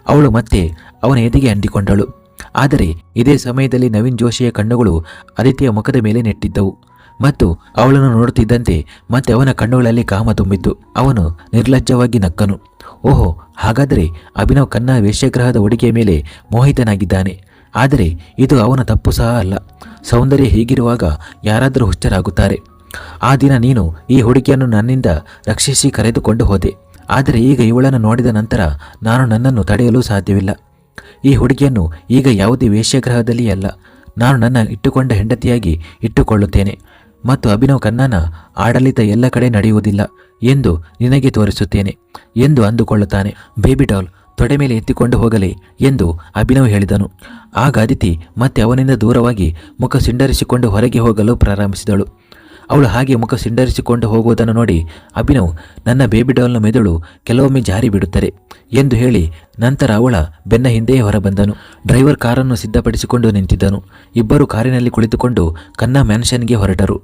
ಅವಳು ಮತ್ತೆ ಅವನ ಎದೆಗೆ ಅಂಟಿಕೊಂಡಳು. ಆದರೆ ಇದೇ ಸಮಯದಲ್ಲಿ ನವೀನ್ ಜೋಶಿಯ ಕಣ್ಣುಗಳು ಅದಿತಿಯ ಮುಖದ ಮೇಲೆ ನೆಟ್ಟಿದ್ದವು. ಮತ್ತು ಅವಳನ್ನು ನೋಡುತ್ತಿದ್ದಂತೆ ಮತ್ತೆ ಅವನ ಕಣ್ಣುಗಳಲ್ಲಿ ಕಾಮ ತುಂಬಿತ್ತು. ಅವನು ನಿರ್ಲಜ್ಜವಾಗಿ ನಕ್ಕನು. ಓಹೋ, ಹಾಗಾದರೆ ಅಭಿನವ್ ಕನ್ನ ವೇಶ್ಯಗ್ರಹದ ಹುಡುಗಿಯ ಮೇಲೆ ಮೋಹಿತನಾಗಿದ್ದಾನೆ. ಆದರೆ ಇದು ಅವನ ತಪ್ಪು ಸಹ ಅಲ್ಲ. ಸೌಂದರ್ಯ ಹೀಗಿರುವಾಗ ಯಾರಾದರೂ ಹುಚ್ಚರಾಗುತ್ತಾರೆ. ಆ ದಿನ ನೀನು ಈ ಹುಡುಗಿಯನ್ನು ನನ್ನಿಂದ ರಕ್ಷಿಸಿ ಕರೆದುಕೊಂಡು ಹೋದೆ. ಆದರೆ ಈಗ ಇವಳನ್ನು ನೋಡಿದ ನಂತರ ನಾನು ನನ್ನನ್ನು ತಡೆಯಲು ಸಾಧ್ಯವಿಲ್ಲ. ಈ ಹುಡುಗಿಯನ್ನು ಈಗ ಯಾವುದೇ ವೇಶ್ಯಗ್ರಹದಲ್ಲಿ ಅಲ್ಲ. ನಾನು ನನ್ನ ಇಟ್ಟುಕೊಂಡ ಹೆಂಡತಿಯಾಗಿ ಇಟ್ಟುಕೊಳ್ಳುತ್ತೇನೆ. ಮತ್ತು ಅಭಿನವ್ ಕನ್ನಾನ ಆಡಳಿತ ಎಲ್ಲ ಕಡೆ ನಡೆಯುವುದಿಲ್ಲ ಎಂದು ನಿನಗೆ ತೋರಿಸುತ್ತೇನೆ ಎಂದು ಅಂದುಕೊಳ್ಳುತ್ತಾನೆ. ಬೇಬಿ ಡಾಲ್ ತೊಡೆ ಮೇಲೆ ಎತ್ತಿಕೊಂಡು ಹೋಗಲಿ ಎಂದು ಅಭಿನವ್ ಹೇಳಿದನು. ಆಗ ಅದಿತಿ ಮತ್ತೆ ಅವನಿಂದ ದೂರವಾಗಿ ಮುಖ ಸಿಂಡರಿಸಿಕೊಂಡು ಹೊರಗೆ ಹೋಗಲು ಪ್ರಾರಂಭಿಸಿದಳು. ಅವಳು ಹಾಗೆ ಮುಖ ಸಿಂಡರಿಸಿಕೊಂಡು ಹೋಗುವುದನ್ನು ನೋಡಿ ಅಭಿನವ್, ನನ್ನ ಬೇಬಿ ಡಾಲ್ನ ಮೆದುಳು ಕೆಲವೊಮ್ಮೆ ಜಾರಿ ಬಿಡುತ್ತದೆ ಎಂದು ಹೇಳಿ ನಂತರ ಅವಳ ಬೆನ್ನ ಹಿಂದೆಯೇ ಹೊರಬಂದನು. ಡ್ರೈವರ್ ಕಾರನ್ನು ಸಿದ್ಧಪಡಿಸಿಕೊಂಡು ನಿಂತಿದ್ದನು. ಇಬ್ಬರು ಕಾರಿನಲ್ಲಿ ಕುಳಿತುಕೊಂಡು ಕನ್ನ ಮ್ಯಾನ್ಷನ್ಗೆ ಹೊರಟರು.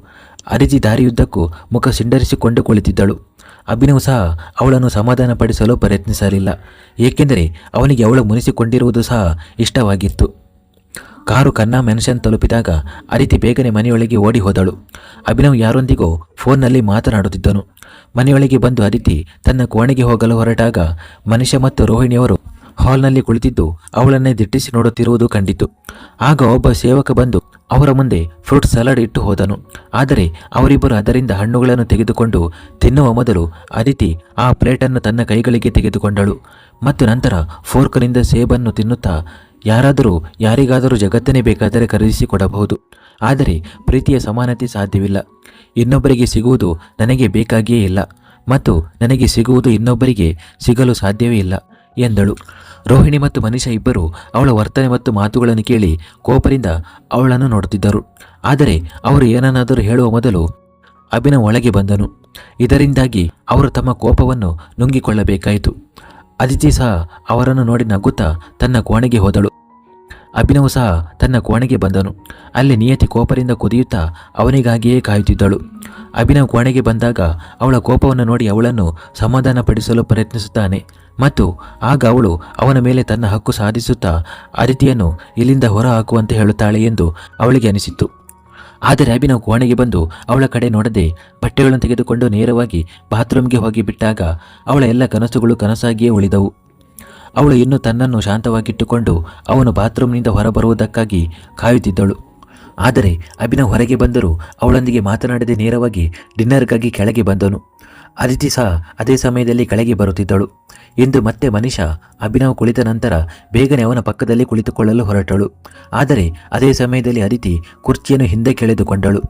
ಅರಿಜಿ ದಾರಿಯುದ್ದಕ್ಕೂ ಮುಖ ಸಿಂಡರಿಸಿಕೊಂಡು ಕುಳಿತಿದ್ದಳು. ಅಭಿನವ್ ಸಹ ಅವಳನ್ನು ಸಮಾಧಾನಪಡಿಸಲು ಪ್ರಯತ್ನಿಸಲಿಲ್ಲ. ಏಕೆಂದರೆ ಅವನಿಗೆ ಅವಳು ಮುನಿಸಿಕೊಂಡಿರುವುದು ಸಹ ಇಷ್ಟವಾಗಿತ್ತು. ಕಾರು ಕನ್ನಾ ಮೆನ್ಷನ್ ತಲುಪಿದಾಗ ಅದಿತಿ ಬೇಗನೆ ಮನೆಯೊಳಗೆ ಓಡಿ ಹೋದಳು. ಅಭಿನವ್ ಯಾರೊಂದಿಗೂ ಫೋನ್ನಲ್ಲಿ ಮಾತನಾಡುತ್ತಿದ್ದನು. ಮನೆಯೊಳಗೆ ಬಂದು ಅದಿತಿ ತನ್ನ ಕೋಣೆಗೆ ಹೋಗಲು ಹೊರಟಾಗ ಮನುಷ್ಯ ಮತ್ತು ರೋಹಿಣಿಯವರು ಹಾಲ್ನಲ್ಲಿ ಕುಳಿತಿದ್ದು ಅವಳನ್ನೇ ದಿಟ್ಟಿಸಿ ನೋಡುತ್ತಿರುವುದು ಕಂಡಿತು. ಆಗ ಒಬ್ಬ ಸೇವಕ ಬಂದು ಅವರ ಮುಂದೆ ಫ್ರೂಟ್ ಸಲಾಡ್ ಇಟ್ಟು ಹೋದನು. ಆದರೆ ಅವರಿಬ್ಬರು ಅದರಿಂದ ಹಣ್ಣುಗಳನ್ನು ತೆಗೆದುಕೊಂಡು ತಿನ್ನುವ ಮೊದಲು ಅದಿತಿ ಆ ಪ್ಲೇಟನ್ನು ತನ್ನ ಕೈಗಳಿಗೆ ತೆಗೆದುಕೊಂಡಳು ಮತ್ತು ನಂತರ ಫೋರ್ಕ್ನಿಂದ ಸೇಬನ್ನು ತಿನ್ನುತ್ತಾ ಯಾರಾದರೂ ಯಾರಿಗಾದರೂ ಜಗತ್ತನ್ನೇ ಬೇಕಾದರೆ ಖರೀದಿಸಿಕೊಡಬಹುದು ಆದರೆ ಪ್ರೀತಿಯ ಸಮಾನತೆ ಸಾಧ್ಯವಿಲ್ಲ. ಇನ್ನೊಬ್ಬರಿಗೆ ಸಿಗುವುದು ನನಗೆ ಬೇಕಾಗಿಯೇ ಇಲ್ಲ ಮತ್ತು ನನಗೆ ಸಿಗುವುದು ಇನ್ನೊಬ್ಬರಿಗೆ ಸಿಗಲು ಸಾಧ್ಯವೇ ಇಲ್ಲ ಎಂದಳು. ರೋಹಿಣಿ ಮತ್ತು ಮನೀಷಾ ಇಬ್ಬರು ಅವಳ ವರ್ತನೆ ಮತ್ತು ಮಾತುಗಳನ್ನು ಕೇಳಿ ಕೋಪದಿಂದ ಅವಳನ್ನು ನೋಡುತ್ತಿದ್ದರು. ಆದರೆ ಅವರು ಏನನ್ನಾದರೂ ಹೇಳುವ ಮೊದಲು ಅಭಿನವ್ ಒಳಗೆ ಬಂದನು. ಇದರಿಂದಾಗಿ ಅವರು ತಮ್ಮ ಕೋಪವನ್ನು ನುಂಗಿಕೊಳ್ಳಬೇಕಾಯಿತು. ಅದಿತಿ ಸಹ ಅವರನ್ನು ನೋಡಿ ನಗ್ಗುತ್ತಾ ತನ್ನ ಕೋಣೆಗೆ ಹೋದಳು. ಅಭಿನವ್ ಸಹ ತನ್ನ ಕೋಣೆಗೆ ಬಂದನು. ಅಲ್ಲಿ ನಿಯತಿ ಕೋಪದಿಂದ ಕುದಿಯುತ್ತಾ ಅವನಿಗಾಗಿಯೇ ಕಾಯುತ್ತಿದ್ದಳು. ಅಭಿನವ್ ಕೋಣೆಗೆ ಬಂದಾಗ ಅವಳ ಕೋಪವನ್ನು ನೋಡಿ ಅವಳನ್ನು ಸಮಾಧಾನಪಡಿಸಲು ಪ್ರಯತ್ನಿಸುತ್ತಾನೆ. ಮತ್ತು ಆಗ ಅವಳು ಅವನ ಮೇಲೆ ತನ್ನ ಹಕ್ಕು ಸಾಧಿಸುತ್ತಾ ಅದಿತಿಯನ್ನು ಇಲ್ಲಿಂದ ಹೊರಹಾಕುವಂತೆ ಹೇಳುತ್ತಾಳೆ ಎಂದು ಅವಳಿಗೆ ಅನಿಸಿತ್ತು. ಆದರೆ ಅಭಿನವ್ ಕೋಣೆಗೆ ಬಂದು ಅವಳ ಕಡೆ ನೋಡದೆ ಬಟ್ಟೆಗಳನ್ನು ತೆಗೆದುಕೊಂಡು ನೇರವಾಗಿ ಬಾತ್ರೂಮ್ಗೆ ಹೋಗಿ ಬಿಟ್ಟಾಗ ಅವಳ ಎಲ್ಲ ಕನಸುಗಳು ಕನಸಾಗಿಯೇ ಉಳಿದವು. ಅವಳು ಇನ್ನೂ ತನ್ನನ್ನು ಶಾಂತವಾಗಿಟ್ಟುಕೊಂಡು ಅವನು ಬಾತ್ರೂಮ್ನಿಂದ ಹೊರಬರುವುದಕ್ಕಾಗಿ ಕಾಯುತ್ತಿದ್ದಳು. ಆದರೆ ಅಭಿನವ್ ಹೊರಗೆ ಬಂದರೂ ಅವಳೊಂದಿಗೆ ಮಾತನಾಡದೆ ನೇರವಾಗಿ ಡಿನ್ನರ್ಗಾಗಿ ಕೆಳಗೆ ಬಂದನು. ಅದಿತಿ ಸಹ ಅದೇ ಸಮಯದಲ್ಲಿ ಕೆಳಗೆ ಬರುತ್ತಿದ್ದಳು. ಎಂದು ಮತ್ತೆ ಮನಿಷಾ ಅಭಿನವ್ ಕುಳಿತ ನಂತರ ಬೇಗನೆ ಅವನ ಪಕ್ಕದಲ್ಲಿ ಕುಳಿತುಕೊಳ್ಳಲು ಹೊರಟಳು. ಆದರೆ ಅದೇ ಸಮಯದಲ್ಲಿ ಅದಿತಿ ಕುರ್ಚಿಯನ್ನು ಹಿಂದೆ ಕೆಳೆದುಕೊಂಡಳು.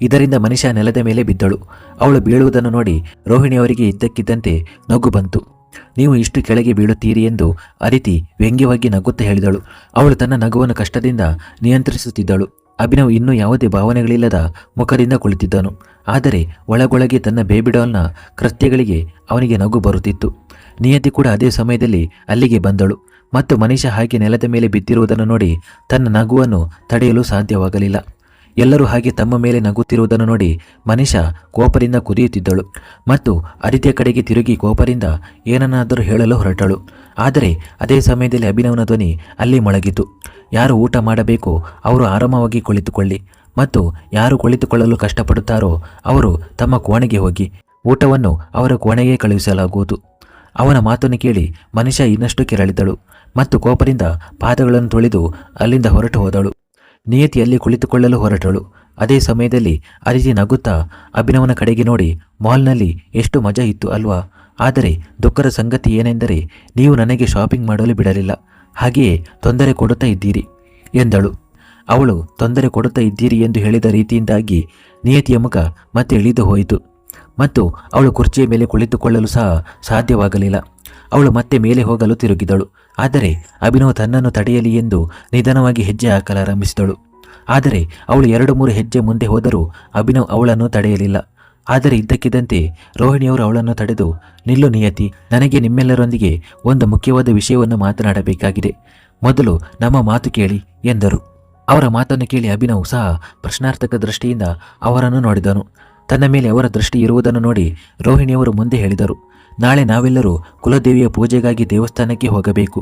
ಇದರಿಂದ ಮನಿಷಾ ನೆಲದ ಮೇಲೆ ಬಿದ್ದಳು. ಅವಳು ಬೀಳುವುದನ್ನು ನೋಡಿ ರೋಹಿಣಿಯವರಿಗೆ ಇದ್ದಕ್ಕಿದ್ದಂತೆ ನಗು ಬಂತು. ನೀವು ಇಷ್ಟು ಕೆಳಗೆ ಬೀಳುತ್ತೀರಿ ಎಂದು ಅದಿತಿ ವ್ಯಂಗ್ಯವಾಗಿ ನಗುತ್ತಾ ಹೇಳಿದಳು. ಅವಳು ತನ್ನ ನಗುವನ್ನು ಕಷ್ಟದಿಂದ ನಿಯಂತ್ರಿಸುತ್ತಿದ್ದಳು. ಅಭಿನವ್ ಇನ್ನೂ ಯಾವುದೇ ಭಾವನೆಗಳಿಲ್ಲದ ಮುಖದಿಂದ ಕುಳಿತಿದ್ದನು. ಆದರೆ ಒಳಗೊಳಗೆ ತನ್ನ ಬೇಬಿಡಾಲ್ನ ಕೃತ್ಯಗಳಿಗೆ ಅವನಿಗೆ ನಗು ಬರುತ್ತಿತ್ತು. ನಿಯತಿ ಕೂಡ ಅದೇ ಸಮಯದಲ್ಲಿ ಅಲ್ಲಿಗೆ ಬಂದಳು. ಮತ್ತು ಮನುಷ್ಯ ಹಾಗೆ ನೆಲದ ಮೇಲೆ ಬಿದ್ದಿರುವುದನ್ನು ನೋಡಿ ತನ್ನ ನಗುವನ್ನು ತಡೆಯಲು ಸಾಧ್ಯವಾಗಲಿಲ್ಲ. ಎಲ್ಲರೂ ಹಾಗೆ ತಮ್ಮ ಮೇಲೆ ನಗುತ್ತಿರುವುದನ್ನು ನೋಡಿ ಮನುಷ್ಯ ಕೋಪದಿಂದ ಕುದಿಯುತ್ತಿದ್ದಳು. ಮತ್ತು ಅದಿತಿಯ ಕಡೆಗೆ ತಿರುಗಿ ಕೋಪದಿಂದ ಏನನ್ನಾದರೂ ಹೇಳಲು ಹೊರಟಳು. ಆದರೆ ಅದೇ ಸಮಯದಲ್ಲಿ ಅಭಿನವನ ಧ್ವನಿ ಅಲ್ಲಿ ಮೊಳಗಿತು. ಯಾರು ಊಟ ಮಾಡಬೇಕೋ, ಅವರು ಆರಾಮವಾಗಿ ಕುಳಿತುಕೊಳ್ಳಿ. ಮತ್ತು ಯಾರು ಕುಳಿತುಕೊಳ್ಳಲು ಕಷ್ಟಪಡುತ್ತಾರೋ, ಅವರು ತಮ್ಮ ಕೋಣೆಗೆ ಹೋಗಿ. ಊಟವನ್ನು ಅವರ ಕೋಣೆಗೆ ಕಳುಹಿಸಲಾಗುವುದು. ಅವನ ಮಾತನ್ನು ಕೇಳಿ ಮನುಷ್ಯ ಇನ್ನಷ್ಟು ಕೆರಳಿದಳು ಮತ್ತು ಕೋಪದಿಂದ ಪಾದಗಳನ್ನು ತೊಳೆದು ಅಲ್ಲಿಂದ ಹೊರಟು ಹೋದಳು. ನಿಯತಿಯಲ್ಲಿ ಕುಳಿತುಕೊಳ್ಳಲು ಹೊರಟಳು. ಅದೇ ಸಮಯದಲ್ಲಿ ಅರಿಜಿ ನಗುತ್ತಾ ಅಭಿನವನ ಕಡೆಗೆ ನೋಡಿ, ಮಾಲ್ನಲ್ಲಿ ಎಷ್ಟು ಮಜಾ ಇತ್ತು ಅಲ್ವಾ? ಆದರೆ ದುಃಖದ ಸಂಗತಿ ಏನೆಂದರೆ ನೀವು ನನಗೆ ಶಾಪಿಂಗ್ ಮಾಡಲು ಬಿಡಲಿಲ್ಲ. ಹಾಗೆಯೇ ತೊಂದರೆ ಕೊಡುತ್ತಾ ಇದ್ದೀರಿ ಎಂದಳು. ಅವಳು ತೊಂದರೆ ಕೊಡುತ್ತಾ ಇದ್ದೀರಿ ಎಂದು ಹೇಳಿದ ರೀತಿಯಿಂದಾಗಿ ನಿಯತಿಯ ಮುಖ ಮತ್ತೆ ಇಳಿದು ಹೋಯಿತು. ಮತ್ತು ಅವಳು ಕುರ್ಚಿಯ ಮೇಲೆ ಕುಳಿತುಕೊಳ್ಳಲು ಸಹ ಸಾಧ್ಯವಾಗಲಿಲ್ಲ. ಅವಳು ಮತ್ತೆ ಮೇಲೆ ಹೋಗಲು ತಿರುಗಿದಳು. ಆದರೆ ಅಭಿನವ್ ತನ್ನನ್ನು ತಡೆಯಲಿ ಎಂದು ನಿಧಾನವಾಗಿ ಹೆಜ್ಜೆ ಹಾಕಲಾರಂಭಿಸಿದಳು. ಆದರೆ ಅವಳು ಎರಡು ಮೂರು ಹೆಜ್ಜೆ ಮುಂದೆ ಹೋದರೂ ಅಭಿನವ್ ಅವಳನ್ನು ತಡೆಯಲಿಲ್ಲ. ಆದರೆ ಇದ್ದಕ್ಕಿದ್ದಂತೆ ರೋಹಿಣಿಯವರು ಅವಳನ್ನು ತಡೆದು, ನಿಲ್ಲು ನಿಯತಿ, ನನಗೆ ನಿಮ್ಮೆಲ್ಲರೊಂದಿಗೆ ಒಂದು ಮುಖ್ಯವಾದ ವಿಷಯವನ್ನು ಮಾತನಾಡಬೇಕಾಗಿದೆ. ಮೊದಲು ನಮ್ಮ ಮಾತು ಕೇಳಿ, ಎಂದರು. ಅವರ ಮಾತನ್ನು ಕೇಳಿ ಅಭಿನವ್ ಸಹ ಪ್ರಶ್ನಾರ್ಥಕ ದೃಷ್ಟಿಯಿಂದ ಅವರನ್ನು ನೋಡಿದನು. ತನ್ನ ಮೇಲೆ ಅವರ ದೃಷ್ಟಿ ಇರುವುದನ್ನು ನೋಡಿ ರೋಹಿಣಿಯವರು ಮುಂದೆ ಹೇಳಿದರು, ನಾಳೆ ನಾವೆಲ್ಲರೂ ಕುಲದೇವಿಯ ಪೂಜೆಗಾಗಿ ದೇವಸ್ಥಾನಕ್ಕೆ ಹೋಗಬೇಕು.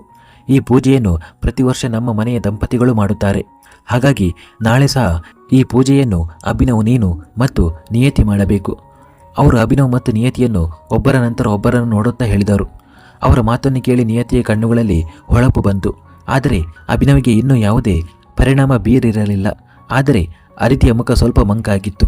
ಈ ಪೂಜೆಯನ್ನು ಪ್ರತಿ ವರ್ಷ ನಮ್ಮ ಮನೆಯ ದಂಪತಿಗಳು ಮಾಡುತ್ತಾರೆ. ಹಾಗಾಗಿ ನಾಳೆ ಸಹ ಈ ಪೂಜೆಯನ್ನು ಅಭಿನವ್ ನೀನು ಮತ್ತು ನಿಯತಿ ಮಾಡಬೇಕು. ಅವರು ಅಭಿನವ್ ಮತ್ತು ನಿಯತಿಯನ್ನು ಒಬ್ಬರ ನಂತರ ಒಬ್ಬರನ್ನು ನೋಡುತ್ತಾ ಹೇಳಿದರು. ಅವರ ಮಾತನ್ನು ಕೇಳಿ ನಿಯತಿಯ ಕಣ್ಣುಗಳಲ್ಲಿ ಹೊಳಪು ಬಂತು. ಆದರೆ ಅಭಿನವಿಗೆ ಇನ್ನೂ ಯಾವುದೇ ಪರಿಣಾಮ ಬೀರಿರಲಿಲ್ಲ. ಆದರೆ ಅರಿತಿಯ ಮುಖ ಸ್ವಲ್ಪ ಮಂಕಾಗಿತ್ತು.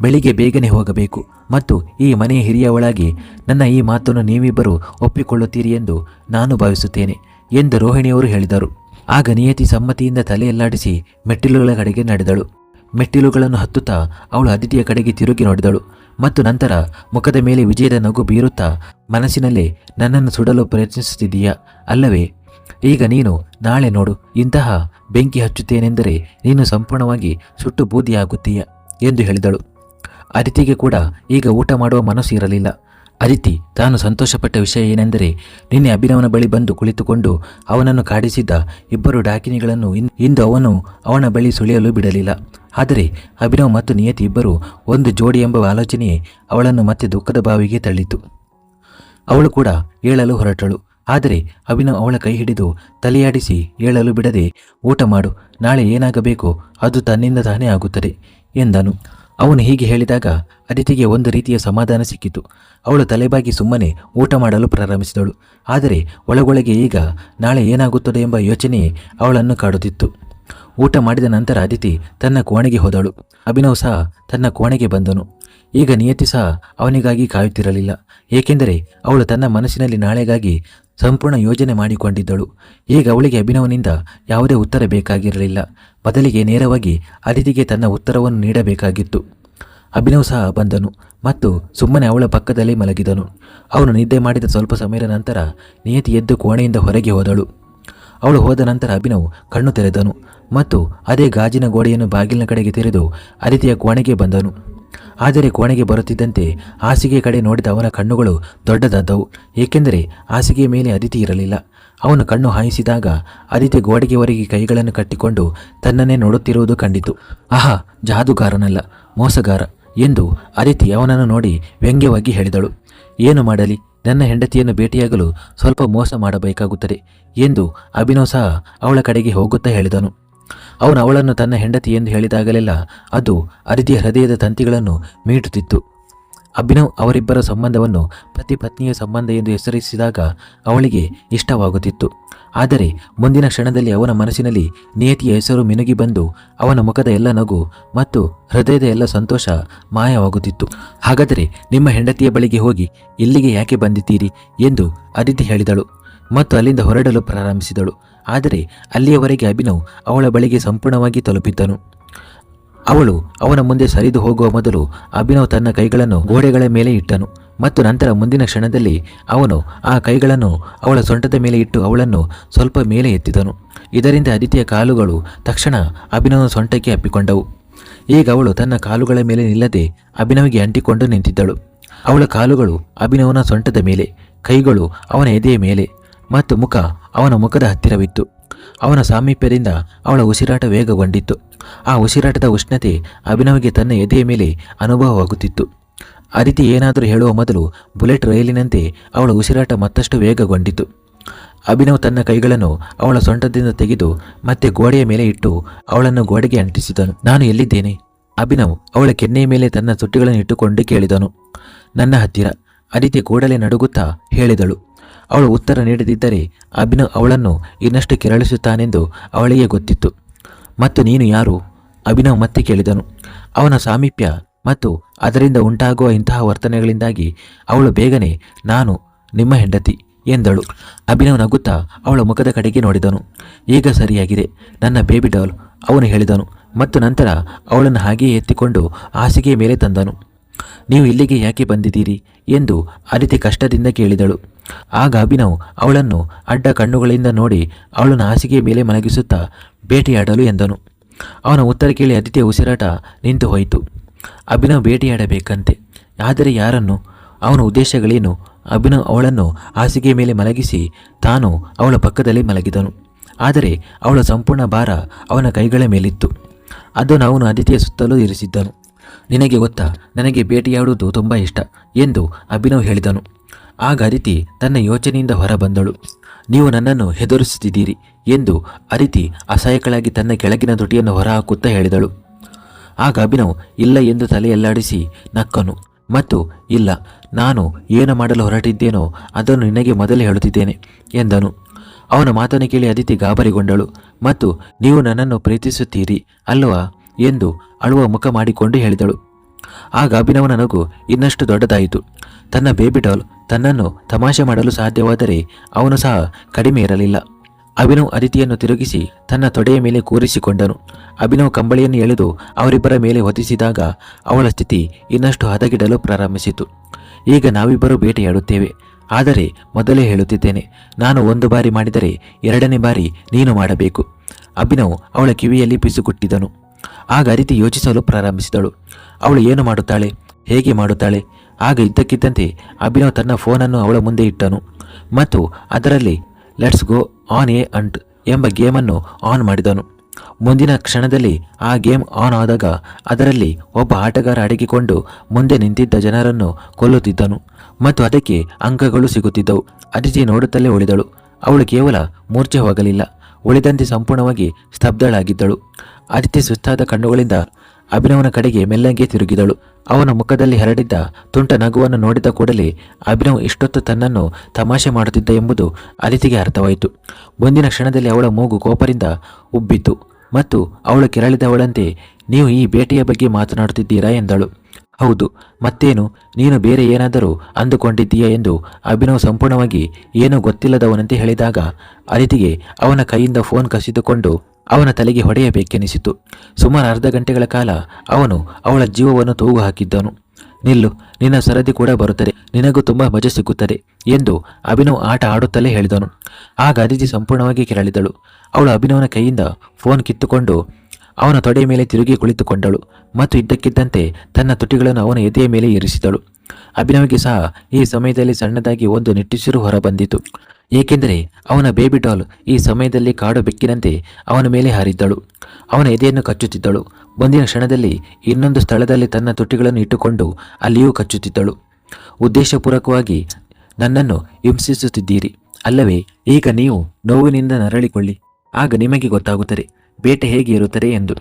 ಬೆಳಿಗ್ಗೆ ಬೇಗನೆ ಹೋಗಬೇಕು ಮತ್ತು ಈ ಮನೆಯ ಒಳಗೆ ನನ್ನ ಈ ಮಾತನ್ನು ನೀವಿಬ್ಬರು ಒಪ್ಪಿಕೊಳ್ಳುತ್ತೀರಿ ಎಂದು ನಾನು ಭಾವಿಸುತ್ತೇನೆ ಎಂದು ರೋಹಿಣಿಯವರು ಹೇಳಿದರು. ಆಗ ನಿಯತಿ ಸಮ್ಮತಿಯಿಂದ ತಲೆಯಲ್ಲಾಡಿಸಿ ಮೆಟ್ಟಿಲುಗಳ ಕಡೆಗೆ ನಡೆದಳು. ಮೆಟ್ಟಿಲುಗಳನ್ನು ಹತ್ತುತ್ತಾ ಅವಳು ಅದಿತಿಯ ಕಡೆಗೆ ತಿರುಗಿ ನೋಡಿದಳು ಮತ್ತು ನಂತರ ಮುಖದ ಮೇಲೆ ವಿಜಯದ ನಗು ಬೀರುತ್ತಾ ಮನಸ್ಸಿನಲ್ಲೇ ನನ್ನನ್ನು ಸುಡಲು ಪ್ರಯತ್ನಿಸುತ್ತಿದ್ದೀಯಾ? ಅಲ್ಲವೇ, ಈಗ ನೀನು ನಾಳೆ ನೋಡು, ಇಂತಹ ಬೆಂಕಿ ಹಚ್ಚುತ್ತೇನೆಂದರೆ ನೀನು ಸಂಪೂರ್ಣವಾಗಿ ಸುಟ್ಟು ಬೂದಿಯಾಗುತ್ತೀಯ? ಎಂದು ಹೇಳಿದಳು. ಅದಿತಿಗೆ ಕೂಡ ಈಗ ಊಟ ಮಾಡುವ ಮನಸ್ಸು ಇರಲಿಲ್ಲ. ಅದಿತಿ ತಾನು ಸಂತೋಷಪಟ್ಟ ವಿಷಯ ಏನೆಂದರೆ ನಿನ್ನೆ ಅಭಿನವನ ಬಳಿ ಬಂದು ಕುಳಿತುಕೊಂಡು ಅವನನ್ನು ಕಾಡಿಸಿದ್ದ ಇಬ್ಬರು ಡಾಕಿನಿಗಳನ್ನು ಇಂದು ಅವನು ಅವನ ಬಳಿ ಸುಳಿಯಲು ಬಿಡಲಿಲ್ಲ. ಆದರೆ ಅಭಿನವ್ ಮತ್ತು ನಿಯತಿ ಇಬ್ಬರು ಒಂದು ಜೋಡಿ ಎಂಬ ಆಲೋಚನೆಯೇ ಅವಳನ್ನು ಮತ್ತೆ ದುಃಖದ ಬಾವಿಗೆ ತಳ್ಳಿತು. ಅವಳು ಕೂಡ ಏಳಲು ಹೊರಟಳು. ಆದರೆ ಅಭಿನವ್ ಅವಳ ಕೈ ಹಿಡಿದು ತಲೆಯಾಡಿಸಿ ಏಳಲು ಬಿಡದೆ, ಊಟ ಮಾಡು, ನಾಳೆ ಏನಾಗಬೇಕೋ ಅದು ತನ್ನಿಂದ ತಾನೇ ಆಗುತ್ತದೆ ಎಂದನು. ಅವನು ಹೀಗೆ ಹೇಳಿದಾಗ ಅದಿತಿಗೆ ಒಂದು ರೀತಿಯ ಸಮಾಧಾನ ಸಿಕ್ಕಿತು. ಅವಳು ತಲೆಬಾಗಿ ಸುಮ್ಮನೆ ಊಟ ಮಾಡಲು ಪ್ರಾರಂಭಿಸಿದಳು. ಆದರೆ ಒಳಗೊಳಗೆ ಈಗ ನಾಳೆ ಏನಾಗುತ್ತದೆ ಎಂಬ ಯೋಚನೆಯೇ ಅವಳನ್ನು ಕಾಡುತ್ತಿತ್ತು. ಊಟ ಮಾಡಿದ ನಂತರ ಅದಿತಿ ತನ್ನ ಕೋಣೆಗೆ ಹೋದಳು. ಅಭಿನವ್ ಸಹ ತನ್ನ ಕೋಣೆಗೆ ಬಂದನು. ಈಗ ನಿಯತಿ ಸಹ ಅವನಿಗಾಗಿ ಕಾಯುತ್ತಿರಲಿಲ್ಲ. ಏಕೆಂದರೆ ಅವಳು ತನ್ನ ಮನಸ್ಸಿನಲ್ಲಿ ನಾಳೆಗಾಗಿ ಸಂಪೂರ್ಣ ಯೋಜನೆ ಮಾಡಿಕೊಂಡಿದ್ದಳು. ಈಗ ಅವಳಿಗೆ ಅಭಿನವನಿಂದ ಯಾವುದೇ ಉತ್ತರ ಬೇಕಾಗಿರಲಿಲ್ಲ. ಬದಲಿಗೆ ನೇರವಾಗಿ ಅದಿತಿಗೆ ತನ್ನ ಉತ್ತರವನ್ನು ನೀಡಬೇಕಾಗಿತ್ತು. ಅಭಿನವ್ ಸಹ ಬಂದನು ಮತ್ತು ಸುಮ್ಮನೆ ಅವಳ ಪಕ್ಕದಲ್ಲೇ ಮಲಗಿದನು. ಅವನು ನಿದ್ದೆ ಮಾಡಿದ ಸ್ವಲ್ಪ ಸಮಯದ ನಂತರ ನಿಯತಿ ಎದ್ದು ಕೋಣೆಯಿಂದ ಹೊರಗೆ ಹೋದಳು. ಅವಳು ಹೋದ ನಂತರ ಅಭಿನವ್ ಕಣ್ಣು ತೆರೆದನು ಮತ್ತು ಅದೇ ಗಾಜಿನ ಗೋಡೆಯನ್ನು ಬಾಗಿಲಿನ ಕಡೆಗೆ ತೆರೆದು ಅದಿತಿಯ ಕೋಣೆಗೆ ಬಂದನು. ಆದರೆ ಕೋಣೆಗೆ ಬರುತ್ತಿದ್ದಂತೆ ಹಾಸಿಗೆ ಕಡೆ ನೋಡಿದ ಅವನ ಕಣ್ಣುಗಳು ದೊಡ್ಡದಾದವು, ಏಕೆಂದರೆ ಹಾಸಿಗೆಯ ಮೇಲೆ ಅದಿತಿ ಇರಲಿಲ್ಲ. ಅವನು ಕಣ್ಣು ಹಾಯಿಸಿದಾಗ ಅದಿತಿ ಗೋಡೆಗೆವರೆಗೆ ಕೈಗಳನ್ನು ಕಟ್ಟಿಕೊಂಡು ತನ್ನನ್ನೇ ನೋಡುತ್ತಿರುವುದು ಕಂಡಿತು. ಆಹಾ, ಜಾದುಗಾರನಲ್ಲ, ಮೋಸಗಾರ ಎಂದು ಅದಿತಿ ಅವನನ್ನು ನೋಡಿ ವ್ಯಂಗ್ಯವಾಗಿ ಹೇಳಿದಳು. ಏನು ಮಾಡಲಿ? ನನ್ನ ಹೆಂಡತಿಯನ್ನು ಭೇಟಿಯಾಗಲು ಸ್ವಲ್ಪ ಮೋಸ ಮಾಡಬೇಕಾಗುತ್ತದೆ ಎಂದು ಅಭಿನವ್ ಸಹ ಅವಳ ಕಡೆಗೆ ಹೋಗುತ್ತಾ ಹೇಳಿದನು. ಅವನು ಅವಳನ್ನು ತನ್ನ ಹೆಂಡತಿ ಎಂದು ಹೇಳಿದಾಗಲೆಲ್ಲ ಅದು ಅದಿತಿಯ ಹೃದಯದ ತಂತಿಗಳನ್ನು ಮೀಟುತ್ತಿತ್ತು. ಅಭಿನವ್ ಅವರಿಬ್ಬರ ಸಂಬಂಧವನ್ನು ಪತಿ ಪತ್ನಿಯ ಸಂಬಂಧ ಎಂದು ಹೆಸರಿಸಿದಾಗ ಅವಳಿಗೆ ಇಷ್ಟವಾಗುತ್ತಿತ್ತು. ಆದರೆ ಮುಂದಿನ ಕ್ಷಣದಲ್ಲಿ ಅವನ ಮನಸ್ಸಿನಲ್ಲಿ ನಿಯತಿಯ ಹೆಸರು ಮಿನುಗಿ ಬಂದು ಅವನ ಮುಖದ ಎಲ್ಲ ನಗು ಮತ್ತು ಹೃದಯದ ಎಲ್ಲ ಸಂತೋಷ ಮಾಯವಾಗುತ್ತಿತ್ತು. ಹಾಗಾದರೆ ನಿಮ್ಮ ಹೆಂಡತಿಯ ಬಳಿಗೆ ಹೋಗಿ ಇಲ್ಲಿಗೆ ಯಾಕೆ ಬಂದಿದ್ದೀರಿ ಎಂದು ಅದಿತಿ ಹೇಳಿದಳು ಮತ್ತು ಅಲ್ಲಿಂದ ಹೊರಡಲು ಪ್ರಾರಂಭಿಸಿದಳು. ಆದರೆ ಅಲ್ಲಿಯವರೆಗೆ ಅಭಿನವ್ ಅವಳ ಬಳಿಗೆ ಸಂಪೂರ್ಣವಾಗಿ ತಲುಪಿದ್ದನು. ಅವಳು ಅವನ ಮುಂದೆ ಸರಿದು ಹೋಗುವ ಮೊದಲು ಅಭಿನವ್ ತನ್ನ ಕೈಗಳನ್ನು ಗೋಡೆಗಳ ಮೇಲೆ ಇಟ್ಟನು ಮತ್ತು ನಂತರ ಮುಂದಿನ ಕ್ಷಣದಲ್ಲಿ ಅವನು ಆ ಕೈಗಳನ್ನು ಅವಳ ಸೊಂಟದ ಮೇಲೆ ಇಟ್ಟು ಅವಳನ್ನು ಸ್ವಲ್ಪ ಮೇಲೆ ಎತ್ತಿದನು. ಇದರಿಂದ ಅದಿತಿಯ ಕಾಲುಗಳು ತಕ್ಷಣ ಅಭಿನವನ ಸೊಂಟಕ್ಕೆ ಅಪ್ಪಿಕೊಂಡವು. ಈಗ ಅವಳು ತನ್ನ ಕಾಲುಗಳ ಮೇಲೆ ನಿಲ್ಲದೆ ಅಭಿನವಿಗೆ ಅಂಟಿಕೊಂಡು ನಿಂತಿದ್ದಳು. ಅವಳ ಕಾಲುಗಳು ಅಭಿನವನ ಸೊಂಟದ ಮೇಲೆ, ಕೈಗಳು ಅವನ ಎದೆಯ ಮೇಲೆ ಮತ್ತು ಮುಖ ಅವನ ಮುಖದ ಹತ್ತಿರವಿತ್ತು. ಅವನ ಸಾಮೀಪ್ಯದಿಂದ ಅವಳ ಉಸಿರಾಟ ವೇಗಗೊಂಡಿತ್ತು. ಆ ಉಸಿರಾಟದ ಉಷ್ಣತೆ ಅಭಿನವ್ಗೆ ತನ್ನ ಎದೆಯ ಮೇಲೆ ಅನುಭವವಾಗುತ್ತಿತ್ತು. ಅದಿತಿ ಏನಾದರೂ ಹೇಳುವ ಮೊದಲು ಬುಲೆಟ್ ರೈಲಿನಂತೆ ಅವಳ ಉಸಿರಾಟ ಮತ್ತಷ್ಟು ವೇಗಗೊಂಡಿತು ಅಭಿನವ್ ತನ್ನ ಕೈಗಳನ್ನು ಅವಳ ಸೊಂಟದಿಂದ ತೆಗೆದು ಮತ್ತೆ ಗೋಡೆಯ ಮೇಲೆ ಇಟ್ಟು ಅವಳನ್ನು ಗೋಡೆಗೆ ಅಂಟಿಸಿದನು. ನಾನು ಎಲ್ಲಿದ್ದೇನೆ? ಅಭಿನವ್ ಅವಳ ಕೆನ್ನೆಯ ಮೇಲೆ ತನ್ನ ತುಟ್ಟಿಗಳನ್ನು ಇಟ್ಟುಕೊಂಡು ಕೇಳಿದನು. ನನ್ನ ಹತ್ತಿರ ಅದಿತಿ ಕೂಡಲೇ ನಡುಗುತ್ತಾ ಹೇಳಿದಳು. ಅವಳು ಉತ್ತರ ನೀಡದಿದ್ದರೆ ಅಭಿನವ್ ಅವಳನ್ನು ಇನ್ನಷ್ಟು ಕೆರಳಿಸುತ್ತಾನೆಂದು ಅವಳಿಗೆ ಗೊತ್ತಿತ್ತು. ಮತ್ತು ನೀನು ಯಾರು? ಅಭಿನವ್ ಮತ್ತೆ ಕೇಳಿದನು. ಅವನ ಸಾಮೀಪ್ಯ ಮತ್ತು ಅದರಿಂದ ಉಂಟಾಗುವ ಇಂತಹ ವರ್ತನೆಗಳಿಂದಾಗಿ ಅವಳು ಬೇಗನೆ, ನಾನು ನಿಮ್ಮ ಹೆಂಡತಿ ಎಂದಳು. ಅಭಿನವ್ ನಗುತ್ತಾ ಅವಳ ಮುಖದ ಕಡೆಗೆ ನೋಡಿದನು. ಈಗ ಸರಿಯಾಗಿದೆ. ನನ್ನ ಬೇಬಿ ಡಾಲ್, ಅವನು ಹೇಳಿದನು. ಮತ್ತು ನಂತರ ಅವಳನ್ನು ಹಾಗೆಯೇ ಎತ್ತಿಕೊಂಡು ಹಾಸಿಗೆಯ ಮೇಲೆ ತಂದನು. ನೀವು ಇಲ್ಲಿಗೆ ಯಾಕೆ ಬಂದಿದ್ದೀರಿ? ಎಂದು ಅದಿತಿ ಕಷ್ಟದಿಂದ ಕೇಳಿದಳು. ಆಗ ಅಭಿನವ್ ಅವಳನ್ನು ಅಡ್ಡ ಕಣ್ಣುಗಳಿಂದ ನೋಡಿ ಅವಳನ್ನು ಹಾಸಿಗೆಯ ಮೇಲೆ ಮಲಗಿಸುತ್ತಾ ಭೇಟಿಯಾಡಲು ಎಂದನು. ಅವನ ಉತ್ತರ ಕೇಳಿ ಅದಿತಿಯ ಉಸಿರಾಟ ನಿಂತು ಹೋಯಿತು. ಅಭಿನವ್ ಭೇಟಿಯಾಡಬೇಕಂತೆ ಆದರೆ ಯಾರನ್ನು? ಅವನ ಉದ್ದೇಶಗಳೇನು? ಅಭಿನವ್ ಅವಳನ್ನು ಹಾಸಿಗೆಯ ಮೇಲೆ ಮಲಗಿಸಿ ತಾನು ಅವಳ ಪಕ್ಕದಲ್ಲಿ ಮಲಗಿದನು. ಆದರೆ ಅವಳ ಸಂಪೂರ್ಣ ಭಾರ ಅವನ ಕೈಗಳ ಮೇಲಿತ್ತು. ಅದನ್ನು ಅವನು ಅದಿತಿಯ ಸುತ್ತಲೂ ಇರಿಸಿದ್ದನು. ನಿನಗೆ ಗೊತ್ತಾ, ನನಗೆ ಭೇಟಿಯಾಡುವುದು ತುಂಬ ಇಷ್ಟ ಎಂದು ಅಭಿನವ್ ಹೇಳಿದನು. ಆಗ ಅದಿತಿ ತನ್ನ ಯೋಚನೆಯಿಂದ ಹೊರಬಂದಳು. ನೀವು ನನ್ನನ್ನು ಹೆದರಿಸುತ್ತಿದ್ದೀರಿ ಎಂದು ಅದಿತಿ ಅಸಹಾಯಕಳಾಗಿ ತನ್ನ ಕೆಳಗಿನ ತುಟಿಯನ್ನು ಹೊರಹಾಕುತ್ತಾ ಹೇಳಿದಳು. ಆಗ ಅಭಿನವ್, ಇಲ್ಲ ಎಂದು ತಲೆಯಲ್ಲಾಡಿಸಿ ನಕ್ಕನು. ಮತ್ತು, ಇಲ್ಲ, ನಾನು ಏನು ಮಾಡಲು ಹೊರಟಿದ್ದೇನೋ ಅದನ್ನು ನಿನಗೆ ಮೊದಲೇ ಹೇಳುತ್ತಿದ್ದೇನೆ ಎಂದನು. ಅವನ ಮಾತನ್ನು ಕೇಳಿ ಅದಿತಿ ಗಾಬರಿಗೊಂಡಳು. ಮತ್ತು, ನೀವು ನನ್ನನ್ನು ಪ್ರೀತಿಸುತ್ತೀರಿ ಅಲ್ವಾ ಎಂದು ಅಳುವ ಮುಖ ಮಾಡಿಕೊಂಡು ಹೇಳಿದಳು. ಆಗ ಅಭಿನವನ ನಗು ಇನ್ನಷ್ಟು ದೊಡ್ಡದಾಯಿತು. ತನ್ನ ಬೇಬಿ ಡಾಲ್ ತನ್ನನ್ನು ತಮಾಷೆ ಮಾಡಲು ಸಾಧ್ಯವಾದರೆ ಅವನು ಸಹ ಕಡಿಮೆ ಇರಲಿಲ್ಲ. ಅಭಿನವ್ ಅದಿತಿಯನ್ನು ತಿರುಗಿಸಿ ತನ್ನ ತೊಡೆಯ ಮೇಲೆ ಕೂರಿಸಿಕೊಂಡನು. ಅಭಿನವ್ ಕಂಬಳಿಯನ್ನು ಎಳೆದು ಅವರಿಬ್ಬರ ಮೇಲೆ ಹೊದಿಸಿದಾಗ ಅವಳ ಸ್ಥಿತಿ ಇನ್ನಷ್ಟು ಹದಗಿಡಲು ಪ್ರಾರಂಭಿಸಿತು. ಈಗ ನಾವಿಬ್ಬರು ಬೇಟೆಯಾಡುತ್ತೇವೆ. ಆದರೆ ಮೊದಲೇ ಹೇಳುತ್ತಿದ್ದೇನೆ, ನಾನು ಒಂದು ಬಾರಿ ಮಾಡಿದರೆ ಎರಡನೇ ಬಾರಿ ನೀನು ಮಾಡಬೇಕು. ಅಭಿನವ್ ಅವಳ ಕಿವಿಯಲ್ಲಿ ಪಿಸುಗುಟ್ಟಿದನು. ಆಗ ಅದಿತಿ ಯೋಚಿಸಲು ಪ್ರಾರಂಭಿಸಿದಳು. ಅವಳು ಏನು ಮಾಡುತ್ತಾಳೆ? ಹೇಗೆ ಮಾಡುತ್ತಾಳೆ? ಆಗ ಇದ್ದಕ್ಕಿದ್ದಂತೆ ಅಭಿನವ್ ತನ್ನ ಫೋನನ್ನು ಅವಳ ಮುಂದೆ ಇಟ್ಟನು. ಮತ್ತು ಅದರಲ್ಲಿ, ಲೆಟ್ಸ್ ಗೋ ಆನ್ ಎ ಅಂಟ್ ಎಂಬ ಗೇಮನ್ನು ಆನ್ ಮಾಡಿದನು. ಮುಂದಿನ ಕ್ಷಣದಲ್ಲಿ ಆ ಗೇಮ್ ಆನ್ ಆದಾಗ ಅದರಲ್ಲಿ ಒಬ್ಬ ಆಟಗಾರ ಅಡಗಿಕೊಂಡು ಮುಂದೆ ನಿಂತಿದ್ದ ಜನರನ್ನು ಕೊಲ್ಲುತ್ತಿದ್ದನು. ಮತ್ತು ಅದಕ್ಕೆ ಅಂಕಗಳು ಸಿಗುತ್ತಿದ್ದವು. ಅದಿತಿ ನೋಡುತ್ತಲೇ ಉಳಿದಳು. ಅವಳು ಕೇವಲ ಮೂರ್ಛೆ ಹೋಗಲಿಲ್ಲ ಉಳಿದಂತೆ ಸಂಪೂರ್ಣವಾಗಿ ಸ್ತಬ್ಧಳಾಗಿದ್ದಳು. ಅದಿತಿ ಸುಸ್ತಾದ ಕಣ್ಣುಗಳಿಂದ ಅಭಿನವನ ಕಡೆಗೆ ಮೆಲ್ಲಂಗೆ ತಿರುಗಿದಳು. ಅವನ ಮುಖದಲ್ಲಿ ಹರಡಿದ್ದ ತುಂಟ ನಗುವನ್ನು ನೋಡಿದ ಕೂಡಲೇ ಅಭಿನವ್ ಇಷ್ಟೊತ್ತು ತನ್ನನ್ನು ತಮಾಷೆ ಮಾಡುತ್ತಿದ್ದ ಎಂಬುದು ಅದಿತಿಗೆ ಅರ್ಥವಾಯಿತು. ಮುಂದಿನ ಕ್ಷಣದಲ್ಲಿ ಅವಳ ಮೂಗು ಕೋಪರಿಂದ ಉಬ್ಬಿತು ಮತ್ತು ಅವಳು ಕೆರಳಿದವಳಂತೆ, ನೀವು ಈ ಭೇಟಿಯ ಬಗ್ಗೆ ಮಾತನಾಡುತ್ತಿದ್ದೀರಾ? ಎಂದಳು. ಹೌದು, ಮತ್ತೇನು? ನೀನು ಬೇರೆ ಏನಾದರೂ ಅಂದುಕೊಂಡಿದ್ದೀಯಾ ಎಂದು ಅಭಿನವ್ ಸಂಪೂರ್ಣವಾಗಿ ಏನೂ ಗೊತ್ತಿಲ್ಲದವನಂತೆ ಹೇಳಿದಾಗ ಅದಿತಿಗೆ ಅವನ ಕೈಯಿಂದ ಫೋನ್ ಕಸಿದುಕೊಂಡು ಅವನ ತಲೆಗೆ ಹೊಡೆಯಬೇಕೆನಿಸಿತು. ಸುಮಾರು ಅರ್ಧ ಗಂಟೆಗಳ ಕಾಲ ಅವನು ಅವಳ ಜೀವವನ್ನು ತೂಗು ಹಾಕಿದ್ದನು. ನಿಲ್ಲು, ನಿನ್ನ ಸರದಿ ಕೂಡ ಬರುತ್ತದೆ, ನಿನಗೂ ತುಂಬ ಮಜಾ ಸಿಗುತ್ತದೆ ಎಂದು ಅಭಿನವ್ ಆಟ ಆಡುತ್ತಲೇ ಹೇಳಿದನು. ಆಗ ಅದಿತಿ ಸಂಪೂರ್ಣವಾಗಿ ಕೆರಳಿದಳು. ಅವಳು ಅಭಿನವನ ಕೈಯಿಂದ ಫೋನ್ ಕಿತ್ತುಕೊಂಡು ಅವನ ತೊಡೆಯ ಮೇಲೆ ತಿರುಗಿ ಕುಳಿತುಕೊಂಡಳು ಮತ್ತು ಇದ್ದಕ್ಕಿದ್ದಂತೆ ತನ್ನ ತುಟಿಗಳನ್ನು ಅವನ ಎದೆಯ ಮೇಲೆ ಇರಿಸಿದಳು. ಅಭಿನವ್ಗೆ ಸಹ ಈ ಸಮಯದಲ್ಲಿ ಸಣ್ಣದಾಗಿ ಒಂದು ನಿಟ್ಟುಸಿರು ಹೊರಬಂದಿತು. ಏಕೆಂದರೆ ಅವನ ಬೇಬಿ ಡಾಲ್ ಈ ಸಮಯದಲ್ಲಿ ಕಾಡು ಬೆಕ್ಕಿನಂತೆ ಅವನ ಮೇಲೆ ಹಾರಿದ್ದಳು. ಅವನ ಎದೆಯನ್ನು ಕಚ್ಚುತ್ತಿದ್ದಳು. ಮುಂದಿನ ಕ್ಷಣದಲ್ಲಿ ಇನ್ನೊಂದು ಸ್ಥಳದಲ್ಲಿ ತನ್ನ ತುಟಿಗಳನ್ನು ಇಟ್ಟುಕೊಂಡು ಅಲ್ಲಿಯೂ ಕಚ್ಚುತ್ತಿದ್ದಳು. ಉದ್ದೇಶಪೂರ್ವಕವಾಗಿ ನನ್ನನ್ನು ಹಿಂಸಿಸುತ್ತಿದ್ದೀರಿ. ಅಲ್ಲವೇ, ಈಗ ನೀವು ನೋವಿನಿಂದ ನರಳಿಕೊಳ್ಳಿ. ಆಗ ನಿಮಗೆ ಗೊತ್ತಾಗುತ್ತದೆ. ಬೇಟೆ ಹೇಗೆ ಇರುತ್ತದೆ ಎಂದು.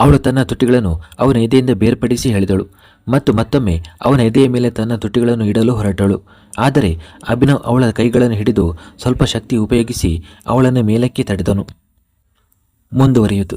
ಅವಳು ತನ್ನ ತುಟಿಗಳನ್ನು ಅವನ ಎದೆಯಿಂದ ಬೇರ್ಪಡಿಸಿ ಹೇಳಿದಳು ಮತ್ತು ಮತ್ತೊಮ್ಮೆ ಅವನ ಎದೆಯ ಮೇಲೆ ತನ್ನ ತುಟಿಗಳನ್ನು ಇಡಲು ಹೊರಟಳು. ಆದರೆ ಅಭಿನವ್ ಅವಳ ಕೈಗಳನ್ನು ಹಿಡಿದು ಸ್ವಲ್ಪ ಶಕ್ತಿ ಉಪಯೋಗಿಸಿ ಅವಳನ್ನು ಮೇಲಕ್ಕೆ ತಡೆದನು. ಮುಂದುವರಿಯಿತು